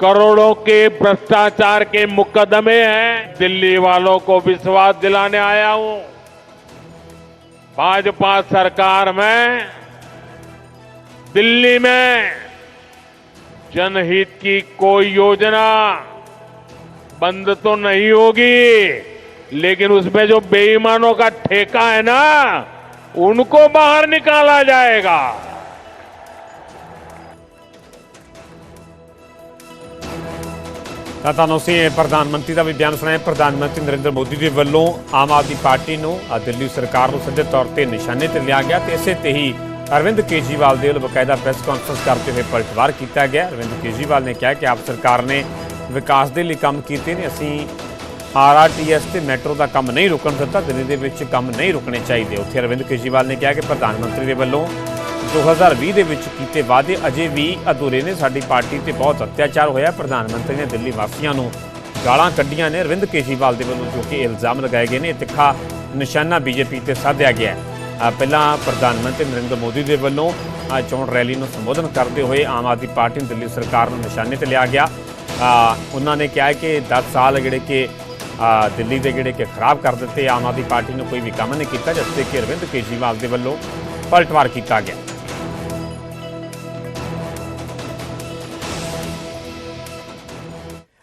करोड़ों के भ्रष्टाचार के मुकदमे हैं। दिल्ली वालों को विश्वास दिलाने आया हूँ। भाजपा सरकार में, दिल्ली में जनहित की कोई योजना बंद तो नहीं होगी, लेकिन उसमें जो बेईमानों का ठेका है ना, उनको बाहर निकाला जाएगा। ਤਾਂ ਤੁਹਾਨੂੰ ਅਸੀਂ ਪ੍ਰਧਾਨ ਮੰਤਰੀ ਦਾ ਵੀ ਬਿਆਨ ਸੁਣਾਇਆ। ਪ੍ਰਧਾਨ ਮੰਤਰੀ ਨਰਿੰਦਰ ਮੋਦੀ ਦੇ ਵੱਲੋਂ ਆਮ ਆਦਮੀ ਪਾਰਟੀ ਨੂੰ ਆ ਦਿੱਲੀ ਸਰਕਾਰ ਨੂੰ ਸਿੱਧੇ ਤੌਰ ਤੇ ਨਿਸ਼ਾਨੇ ਤੇ ਲਿਆ ਗਿਆ ਤੇ ਇਸੇ ਤੇ ਹੀ ਅਰਵਿੰਦ ਕੇਜਰੀਵਾਲ ਦੇ ਵੱਲੋਂ ਬਕਾਇਦਾ ਪ੍ਰੈਸ ਕਾਨਫਰੰਸ ਕਰਦੇ ਹੋਏ ਪਲਟਵਾਰ ਕੀਤਾ ਗਿਆ। ਅਰਵਿੰਦ ਕੇਜਰੀਵਾਲ ਨੇ ਕਿਹਾ ਕਿ ਆਪ ਸਰਕਾਰ ਨੇ ਵਿਕਾਸ ਦੇ ਲਈ ਕੰਮ ਕੀਤੇ ਨੇ। ਅਸੀਂ ਆਰਆਰਟੀਐਸ ਤੇ ਮੈਟਰੋ ਦਾ ਕੰਮ ਨਹੀਂ ਰੁਕਣ ਦਿੱਤਾ। ਦਿੱਲੀ ਦੇ ਵਿੱਚ ਕੰਮ ਨਹੀਂ ਰੁਕਣੇ ਚਾਹੀਦੇ। ਉੱਥੇ ਅਰਵਿੰਦ ਕੇਜਰੀਵਾਲ ਨੇ ਕਿਹਾ ਕਿ ਪ੍ਰਧਾਨ ਮੰਤਰੀ ਦੇ ਵੱਲੋਂ 2020 ਦੇ ਵਿੱਚ ਕੀਤੇ ਵਾਅਦੇ ਅਜੇ ਵੀ ਅਧੂਰੇ ਨੇ। ਸਾਡੀ ਪਾਰਟੀ ਤੇ ਬਹੁਤ ਅਤਿਆਚਾਰ ਹੋਇਆ। ਪ੍ਰਧਾਨ ਮੰਤਰੀ ਨੇ ਦਿੱਲੀ ਵਾਸੀਆਂ ਨੂੰ ਗਾਲਾਂ ਕੱਢੀਆਂ ਨੇ। ਅਰਵਿੰਦ ਕੇਜਰੀਵਾਲ ਦੇ ਵੱਲੋਂ ਜੋ ਕਿ ਇਲਜ਼ਾਮ ਲਗਾਏ ਗਏ ਨੇ ਤਿੱਖਾ ਨਿਸ਼ਾਨਾ ਬੀਜੇਪੀ ਤੇ ਸਾਧਿਆ ਗਿਆ ਹੈ। ਪਹਿਲਾਂ ਪ੍ਰਧਾਨ ਮੰਤਰੀ ਨਰਿੰਦਰ ਮੋਦੀ ਦੇ ਵੱਲੋਂ ਚੋਣ ਰੈਲੀ ਨੂੰ ਸੰਬੋਧਨ ਕਰਦੇ ਹੋਏ ਆਮ ਆਦਮੀ ਪਾਰਟੀ ਨੂੰ ਦਿੱਲੀ ਸਰਕਾਰ ਨੂੰ ਨਿਸ਼ਾਨੇ ਤੇ ਲਿਆ ਗਿਆ। ਉਹਨਾਂ ਨੇ ਕਿਹਾ ਕਿ 10 ਸਾਲ ਜਿਹੜੇ ਕਿ ਦਿੱਲੀ ਦੇ ਜਿਹੜੇ ਕਿ ਖਰਾਬ ਕਰ ਦਿੱਤੇ। ਆਮ ਆਦਮੀ ਪਾਰਟੀ ਨੂੰ ਕੋਈ ਵੀ ਕੰਮ ਨਹੀਂ ਕੀਤਾ, ਜਿਸ ਤੇ ਕਿ ਅਰਵਿੰਦ ਕੇਜਰੀਵਾਲ ਦੇ ਵੱਲੋਂ ਪਲਟਵਾਰ ਕੀਤਾ ਗਿਆ।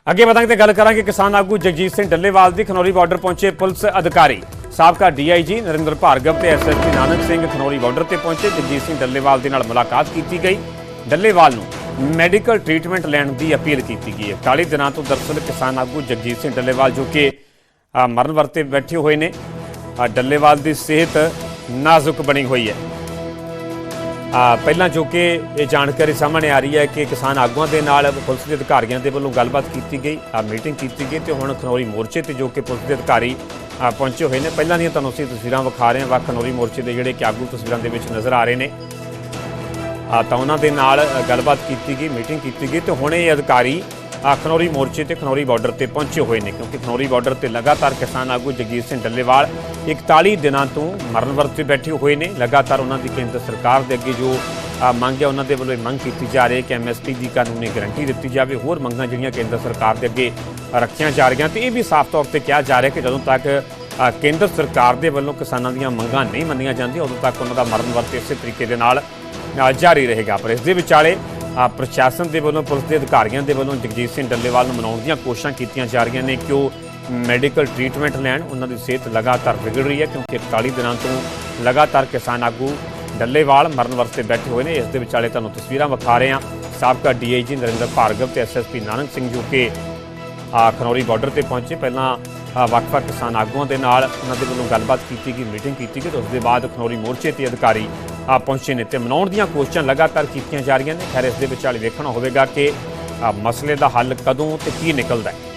ਅੱਗੇ ਵਧਾਂਗੇ ਤੇ ਗੱਲ ਕਰਾਂਗੇ ਕਿਸਾਨ ਆਗੂ ਜਗਜੀਤ ਸਿੰਘ ਡੱਲੇਵਾਲ ਦੀ। ਖਨੌਰੀ ਬਾਰਡਰ ਪਹੁੰਚੇ ਪੁਲਿਸ ਅਧਿਕਾਰੀ, ਸਾਬਕਾ ਡੀਆਈਜੀ ਨਰਿੰਦਰ ਭਾਰਗਵ ਤੇ ਐਸਐਸਪੀ ਨਾਨਕ ਸਿੰਘ ਖਨੌਰੀ ਬਾਰਡਰ ਤੇ ਪਹੁੰਚੇ। ਜਗਜੀਤ ਸਿੰਘ ਡੱਲੇਵਾਲ ਦੇ ਨਾਲ ਮੁਲਾਕਾਤ ਕੀਤੀ ਗਈ। ਡੱਲੇਵਾਲ ਨੂੰ ਮੈਡੀਕਲ ਟ੍ਰੀਟਮੈਂਟ ਲੈਣ ਦੀ ਅਪੀਲ ਕੀਤੀ ਗਈ ਹੈ। 40 ਦਿਨਾਂ ਤੋਂ ਦਰਅਸਲ ਕਿਸਾਨ ਆਗੂ ਜਗਜੀਤ ਸਿੰਘ ਡੱਲੇਵਾਲ ਜੋ ਕਿ ਮਰਨ ਵਰਤੇ ਬੈਠੇ ਹੋਏ ਨੇ ਡੱਲੇਵਾਲ ਦੀ ਸਿਹਤ ਨਾਜ਼ੁਕ ਬਣੀ ਹੋਈ ਹੈ। ਪਹਿਲਾਂ ਜੋ ਕਿ ਇਹ ਜਾਣਕਾਰੀ ਸਾਹਮਣੇ ਆ ਰਹੀ ਹੈ ਕਿ ਕਿਸਾਨ ਆਗੂਆਂ ਦੇ ਨਾਲ ਪੁਲਿਸ ਦੇ ਅਧਿਕਾਰੀਆਂ ਦੇ ਵੱਲੋਂ ਗੱਲਬਾਤ ਕੀਤੀ ਗਈ, ਆ, ਮੀਟਿੰਗ ਕੀਤੀ ਗਈ ਤੇ ਹੁਣ ਖਨੌਰੀ ਮੋਰਚੇ ਤੇ ਜੋ ਕਿ ਪੁਲਿਸ ਦੇ ਅਧਿਕਾਰੀ ਪਹੁੰਚੇ ਹੋਏ ਨੇ। ਪਹਿਲਾਂ ਦੀਆਂ ਤੁਹਾਨੂੰ ਅਸੀਂ ਤਸਵੀਰਾਂ ਵਿਖਾ ਰਹੇ ਹਾਂ। ਵਾ ਖਨੌਰੀ ਮੋਰਚੇ ਦੇ ਜਿਹੜੇ ਕਿ ਆਗੂ ਤਸਵੀਰਾਂ ਦੇ ਵਿੱਚ ਨਜ਼ਰ ਆ ਰਹੇ ਨੇ। ਆ, ਤਾਂ ਉਹਨਾਂ ਦੇ ਨਾਲ ਗੱਲਬਾਤ ਕੀਤੀ ਗਈ, ਮੀਟਿੰਗ ਕੀਤੀ ਗਈ ਤੇ ਹੁਣ ਇਹ ਅਧਿਕਾਰੀ ਖਨੌਰੀ ਮੋਰਚੇ ਤੇ ਖਨੌਰੀ ਬਾਰਡਰ ਤੇ ਪਹੁੰਚੇ ਹੋਏ ਨੇ, ਕਿਉਂਕਿ ਖਨੌਰੀ ਬਾਰਡਰ ਤੇ ਲਗਾਤਾਰ ਕਿਸਾਨ ਆਗੂ ਜਗਜੀਤ ਸਿੰਘ ਡੱਲੇਵਾਲ 41 ਦਿਨਾਂ ਤੋਂ ਮਰਨ ਵਰਤ ਤੇ ਬੈਠੇ ਹੋਏ ਨੇ। ਲਗਾਤਾਰ ਉਹਨਾਂ ਦੀ ਕੇਂਦਰ ਸਰਕਾਰ ਦੇ ਅੱਗੇ ਜੋ ਮੰਗ ਹੈ, ਉਹਨਾਂ ਦੇ ਵੱਲੋਂ ਇਹ ਮੰਗ ਕੀਤੀ ਜਾ ਰਹੀ ਹੈ ਕਿ ਐਮਐਸਪੀ ਦੀ ਕਾਨੂੰਨੀ ਗਾਰੰਟੀ ਦਿੱਤੀ ਜਾਵੇ। ਹੋਰ ਮੰਗਾਂ ਜਿਹੜੀਆਂ ਕੇਂਦਰ ਸਰਕਾਰ ਦੇ ਅੱਗੇ ਰੱਖੀਆਂ ਜਾ ਰਹੀਆਂ ਤੇ ਇਹ ਵੀ ਸਾਫ਼ ਤੌਰ ਤੇ ਕਿਹਾ ਜਾ ਰਿਹਾ ਕਿ ਜਦੋਂ ਤੱਕ ਕੇਂਦਰ ਸਰਕਾਰ ਦੇ ਵੱਲੋਂ ਕਿਸਾਨਾਂ ਦੀਆਂ ਮੰਗਾਂ ਨਹੀਂ ਮੰਨੀਆਂ ਜਾਂਦੀਆਂ, ਉਦੋਂ ਤੱਕ ਉਹਨਾਂ ਦਾ ਮਰਨ ਵਰਤ ਇਸੇ ਤਰੀਕੇ ਦੇ ਨਾਲ ਜਾਰੀ ਰਹੇਗਾ। ਪਰ ਇਸ ਦੇ ਵਿਚਾਲੇ ਪ੍ਰਸ਼ਾਸਨ ਦੇ ਵੱਲੋਂ, ਪੁਲਿਸ ਦੇ ਅਧਿਕਾਰੀਆਂ ਦੇ ਵੱਲੋਂ ਜਗਜੀਤ ਸਿੰਘ ਡੱਲੇਵਾਲ ਨੂੰ ਮਨਾਉਣ ਦੀਆਂ ਕੋਸ਼ਿਸ਼ਾਂ ਕੀਤੀਆਂ ਜਾ ਰਹੀਆਂ ਨੇ ਕਿ ਉਹ ਮੈਡੀਕਲ ਟ੍ਰੀਟਮੈਂਟ ਲੈਣ। ਉਹਨਾਂ ਦੀ ਸਿਹਤ ਲਗਾਤਾਰ ਵਿਗੜ ਰਹੀ ਹੈ ਕਿਉਂਕਿ 41 ਦਿਨਾਂ ਤੋਂ ਲਗਾਤਾਰ ਕਿਸਾਨ ਆਗੂ ਡੱਲੇਵਾਲ ਮਰਨ ਵਰਤੇ ਬੈਠੇ ਹੋਏ ਨੇ। ਇਸ ਦੇ ਵਿਚਾਲੇ ਤੁਹਾਨੂੰ ਤਸਵੀਰਾਂ ਵਿਖਾ ਰਹੇ ਹਾਂ। ਸਾਬਕਾ ਡੀਆਈਜੀ ਨਰਿੰਦਰ ਭਾਰਗਵ ਤੇ ਐਸਐਸਪੀ ਨਾਨਕ ਸਿੰਘ ਜੋ ਕਿ ਖਨੌਰੀ ਬਾਰਡਰ ਤੇ ਪਹੁੰਚੇ। ਪਹਿਲਾਂ ਵੱਖ-ਵੱਖ ਕਿਸਾਨ ਆਗੂਆਂ ਦੇ ਨਾਲ ਉਹਨਾਂ ਦੇ ਵੱਲੋਂ ਗੱਲਬਾਤ ਕੀਤੀ ਗਈ, ਮੀਟਿੰਗ ਕੀਤੀ ਗਈ ਤੇ ਉਸ ਦੇ ਬਾਅਦ ਖਨੌਰੀ ਮੋਰਚੇ ਤੇ ਅਧਿਕਾਰੀ ਆ ਪਹੁੰਚੇ ਨੇ ਤੇ ਮਨਾਉਣ ਦੀਆਂ ਕੋਸ਼ਿਸ਼ਾਂ ਲਗਾਤਾਰ ਕੀਤੀਆਂ ਜਾ ਰਹੀਆਂ ਨੇ। ਖੈਰ, ਇਸ ਦੇ ਵਿਚਾਲੇ ਵੇਖਣਾ ਹੋਵੇਗਾ ਕਿ ਮਸਲੇ ਦਾ ਹੱਲ ਕਦੋਂ ਤੇ ਕੀ ਨਿਕਲਦਾ ਹੈ।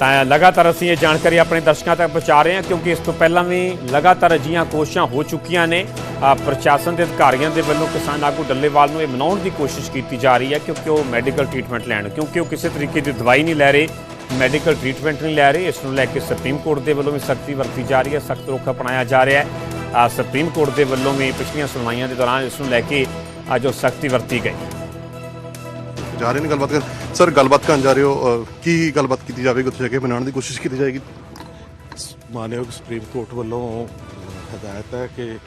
ਤਾਂ ਲਗਾਤਾਰ ਅਸੀਂ ਇਹ ਜਾਣਕਾਰੀ ਆਪਣੇ ਦਰਸ਼ਕਾਂ ਤੱਕ ਪਹੁੰਚਾ ਰਹੇ ਹਾਂ, ਕਿਉਂਕਿ ਇਸ ਤੋਂ ਪਹਿਲਾਂ ਵੀ ਲਗਾਤਾਰ ਅਜਿਹੀਆਂ ਕੋਸ਼ਿਸ਼ਾਂ ਹੋ ਚੁੱਕੀਆਂ ਨੇ। ਪ੍ਰਸ਼ਾਸਨ ਦੇ ਅਧਿਕਾਰੀਆਂ ਦੇ ਵੱਲੋਂ ਕਿਸਾਨ ਆਗੂ ਡੱਲੇਵਾਲ ਨੂੰ ਇਹ ਮਨਾਉਣ ਦੀ ਕੋਸ਼ਿਸ਼ ਕੀਤੀ ਜਾ ਰਹੀ ਹੈ, ਕਿਉਂਕਿ ਉਹ ਮੈਡੀਕਲ ਟ੍ਰੀਟਮੈਂਟ ਲੈਣ, ਕਿਉਂਕਿ ਉਹ ਕਿਸੇ ਤਰੀਕੇ ਦੀ ਦਵਾਈ ਨਹੀਂ ਲੈ ਰਹੇ ਮੈਡੀਕਲ ਟ੍ਰੀਟਮੈਂਟ ਨਹੀਂ ਲੈ ਰਹੇ, ਇਸ ਨੂੰ ਲੈ ਕੇ ਸੁਪਰੀਮ ਕੋਰਟ ਦੇ ਵੱਲੋਂ ਵੀ ਸਖਤੀ ਵਰਤੀ ਜਾ ਰਹੀ ਹੈ, ਸਖਤ ਰੁਖ ਅਪਣਾਇਆ ਜਾ ਰਿਹਾ ਹੈ। ਸੁਪਰੀਮ ਕੋਰਟ ਦੇ ਵੱਲੋਂ ਵੀ ਪਿਛਲੀਆਂ ਸੁਣਵਾਈਆਂ ਦੇ ਦੌਰਾਨ ਇਸ ਨੂੰ ਲੈ ਕੇ ਅੱਜ ਉਹ ਸਖਤੀ ਵਰਤੀ ਗਈ। ਜਾ ਰਹੇ ਨੇ ਗੱਲਬਾਤ ਕਰ ਸਰ ਗੱਲਬਾਤ ਕਰਨ ਜਾ ਰਹੇ ਹੋ ਕੀ ਗੱਲਬਾਤ ਕੀਤੀ ਜਾਵੇਗੀ ਉੱਥੇ ਜਾ ਕੇ? ਬਣਾਉਣ ਦੀ ਕੋਸ਼ਿਸ਼ ਕੀਤੀ ਜਾਏਗੀ? ਮਾਨਯੋਗ ਸੁਪਰੀਮ ਕੋਰਟ ਵੱਲੋਂ ਹਦਾਇਤ ਹੈ ਕਿ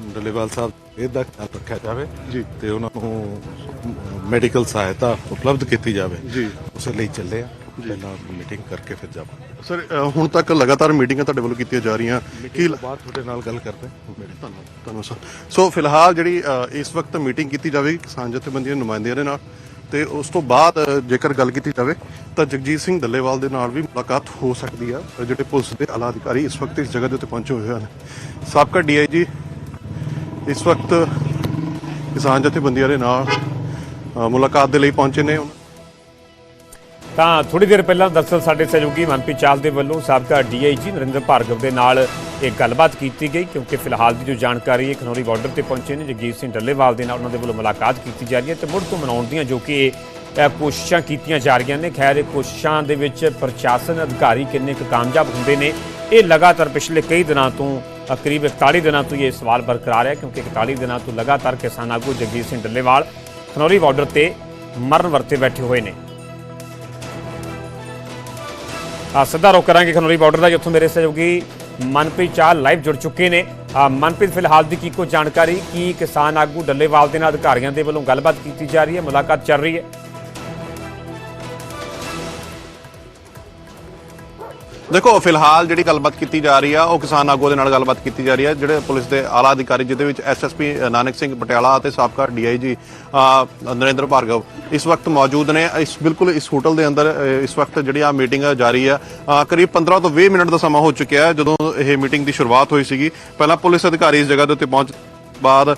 ਡੱਲੇਵਾਲ ਸਾਹਿਬ ਇਹਦਾ ਖਿਆਲ ਰੱਖਿਆ ਜਾਵੇ ਜੀ। ਤੇ ਉਹਨਾਂ ਨੂੰ ਮੈਡੀਕਲ ਸਹਾਇਤਾ ਉਪਲਬਧ ਕੀਤੀ ਜਾਵੇ। ਜੀ। ਉਸੇ ਲਈ ਚੱਲੇ ਆ ਪਹਿਲਾਂ ਮੀਟਿੰਗ ਕਰਕੇ ਫਿਰ ਜਾਵਾਂਗੇ। ਸਰ ਹੁਣ ਤੱਕ ਲਗਾਤਾਰ ਮੀਟਿੰਗਾਂ ਤੁਹਾਡੇ ਵੱਲੋਂ ਕੀਤੀਆਂ ਜਾ ਰਹੀਆਂ। ਕੀ ਲ- ਬਾਅਦ ਤੁਹਾਡੇ ਨਾਲ ਗੱਲ ਕਰਦੇ ਹਾਂ। ਧੰਨਵਾਦ। ਧੰਨਵਾਦ ਸਰ। ਸੋ ਫਿਲਹਾਲ ਜਿਹੜੀ ਇਸ ਵਕਤ ਮੀਟਿੰਗ ਕੀਤੀ ਜਾਵੇਗੀ ਕਿਸਾਨ ਜਥੇਬੰਦੀਆਂ ਦੇ ਨੁਮਾਇੰਦਿਆਂ ਦੇ ਨਾਲ। ਤੇ ਉਸ ਤੋਂ ਬਾਅਦ ਜੇਕਰ ਗੱਲ ਕੀਤੀ ਜਾਵੇ, ਤਾਂ ਜਗਜੀਤ ਸਿੰਘ ਦੱਲੇਵਾਲ ਦੇ ਨਾਲ ਵੀ ਮੁਲਾਕਾਤ ਹੋ ਸਕਦੀ ਆ, ਜਿਹੜੇ ਪੁਲਿਸ ਦੇ ਆਲਾ ਅਧਿਕਾਰੀ ਇਸ ਵਕਤ ਇਸ ਜਗ੍ਹਾ ਦੇ ਉੱਤੇ ਪਹੁੰਚੇ ਹੋਏ ਹਨ। ਸਾਬਕਾ ਡੀਆਈਜੀ ਇਸ ਵਕਤ ਕਿਸਾਨ ਜਥੇਬੰਦੀਆਂ ਦੇ ਨਾਲ ਮੁਲਾਕਾਤ ਦੇ ਲਈ ਪਹੁੰਚੇ ਨੇ। ਤਾਂ ਥੋੜੀ ਦੇਰ ਪਹਿਲਾਂ ਦਰਸਲ ਸਾਡੇ ਸਹਿਯੋਗੀ ਮਨਪ੍ਰੀਤ ਚਾਲ ਦੇ ਵੱਲੋਂ ਸਾਬਕਾ ਡੀਆਈਜੀ ਨਰਿੰਦਰ ਭਾਰਗਵ ਦੇ ਨਾਲ ਇਹ ਗੱਲਬਾਤ ਕੀਤੀ ਗਈ, ਕਿਉਂਕਿ ਫਿਲਹਾਲ ਦੀ ਜੋ ਜਾਣਕਾਰੀ ਹੈ ਖਨੌਰੀ ਬਾਰਡਰ ਤੇ ਪਹੁੰਚੇ ਨੇ, ਜਗਜੀਤ ਸਿੰਘ ਡੱਲੇਵਾਲ ਦੇ ਨਾਲ ਉਹਨਾਂ ਦੇ ਵੱਲੋਂ ਮੁਲਾਕਾਤ ਕੀਤੀ ਜਾ ਰਹੀ ਹੈ ਤੇ ਮੁੜ ਤੋਂ ਮਨਾਉਣ ਦੀਆਂ ਜੋ ਕਿ ਇਹ ਕੋਸ਼ਿਸ਼ਾਂ ਕੀਤੀਆਂ ਜਾ ਰਹੀਆਂ ਨੇ, ਖੈਰ ਇਹ ਕੋਸ਼ਿਸ਼ਾਂ ਦੇ ਵਿੱਚ ਪ੍ਰਸ਼ਾਸਨ ਅਧਿਕਾਰੀ ਕਿੰਨੇ ਕੁ ਕਾਮਯਾਬ ਹੁੰਦੇ ਨੇ, ਇਹ ਲਗਾਤਾਰ ਪਿਛਲੇ ਕਈ ਦਿਨਾਂ ਤੋਂ ਕਰੀਬ 41 ਦਿਨਾਂ ਤੋਂ ਇਹ ਸਵਾਲ ਬਰਕਰਾਰ ਹੈ, ਕਿਉਂਕਿ 41 ਦਿਨਾਂ ਤੋਂ ਲਗਾਤਾਰ ਕਿਸਾਨ ਆਗੂ ਜਗਜੀਤ ਸਿੰਘ ਡੱਲੇਵਾਲ ਖਨੌਰੀ ਬਾਰਡਰ ਤੇ ਮਰਨ ਵਰਤੇ ਬੈਠੇ ਹੋਏ ਨੇ। ਆ ਸਿੱਧਾ ਰੁਕ ਕਰਾਂਗੇ ਖਨੌਰੀ ਬਾਰਡਰ ਦਾ, ਜਿੱਥੋਂ ਮੇਰੇ ਸਹਿਯੋਗੀ ਮਨਪ੍ਰੀਤ ਚਾਹ ਲਾਈਵ ਜੁੜ ਚੁੱਕੇ ਨੇ। ਮਨਪ੍ਰੀਤ, ਫਿਲਹਾਲ ਦੀ ਕੀ ਕੋ ਜਾਣਕਾਰੀ? ਕੀ ਕਿਸਾਨ ਆਗੂ ਡੱਲੇਵਾਲ ਦੇ ਨਾਲ ਅਧਿਕਾਰੀਆਂ ਦੇ ਵੱਲੋਂ ਗੱਲਬਾਤ ਕੀਤੀ ਜਾ ਰਹੀ ਹੈ, ਮੁਲਾਕਾਤ ਚੱਲ ਰਹੀ ਹੈ? ਦੇਖੋ, ਫਿਲਹਾਲ ਜਿਹੜੀ ਗੱਲਬਾਤ ਕੀਤੀ ਜਾ ਰਹੀ ਆ, ਉਹ ਕਿਸਾਨ ਆਗੂ ਦੇ ਨਾਲ ਗੱਲਬਾਤ ਕੀਤੀ ਜਾ ਰਹੀ ਹੈ ਜਿਹੜੇ ਪੁਲਿਸ ਦੇ ਆਲਾ ਅਧਿਕਾਰੀ, ਜਿਹਦੇ ਵਿੱਚ ਐਸਐਸਪੀ ਨਾਨਕ ਸਿੰਘ ਪਟਿਆਲਾ ਅਤੇ ਸਾਬਕਾ ਡੀਆਈਜੀ ਨਰਿੰਦਰ ਭਾਰਗਵ ਇਸ ਵਕਤ ਮੌਜੂਦ ਨੇ। ਇਸ, ਬਿਲਕੁਲ ਇਸ ਹੋਟਲ ਦੇ ਅੰਦਰ ਇਸ ਵਕਤ ਜਿਹੜੀ ਆ ਮੀਟਿੰਗ ਜਾਰੀ ਆ ਕਰੀਬ 15 ਤੋਂ 20 ਮਿੰਟ ਦਾ ਸਮਾਂ ਹੋ ਚੁੱਕਿਆ ਹੈ, ਜਦੋਂ ਇਹ ਮੀਟਿੰਗ ਦੀ ਸ਼ੁਰੂਆਤ ਹੋਈ ਸੀਗੀ। ਪਹਿਲਾਂ ਪੁਲਿਸ ਅਧਿਕਾਰੀ ਇਸ ਜਗ੍ਹਾ ਦੇ ਉੱਤੇ ਪਹੁੰਚ ਬਾਅਦ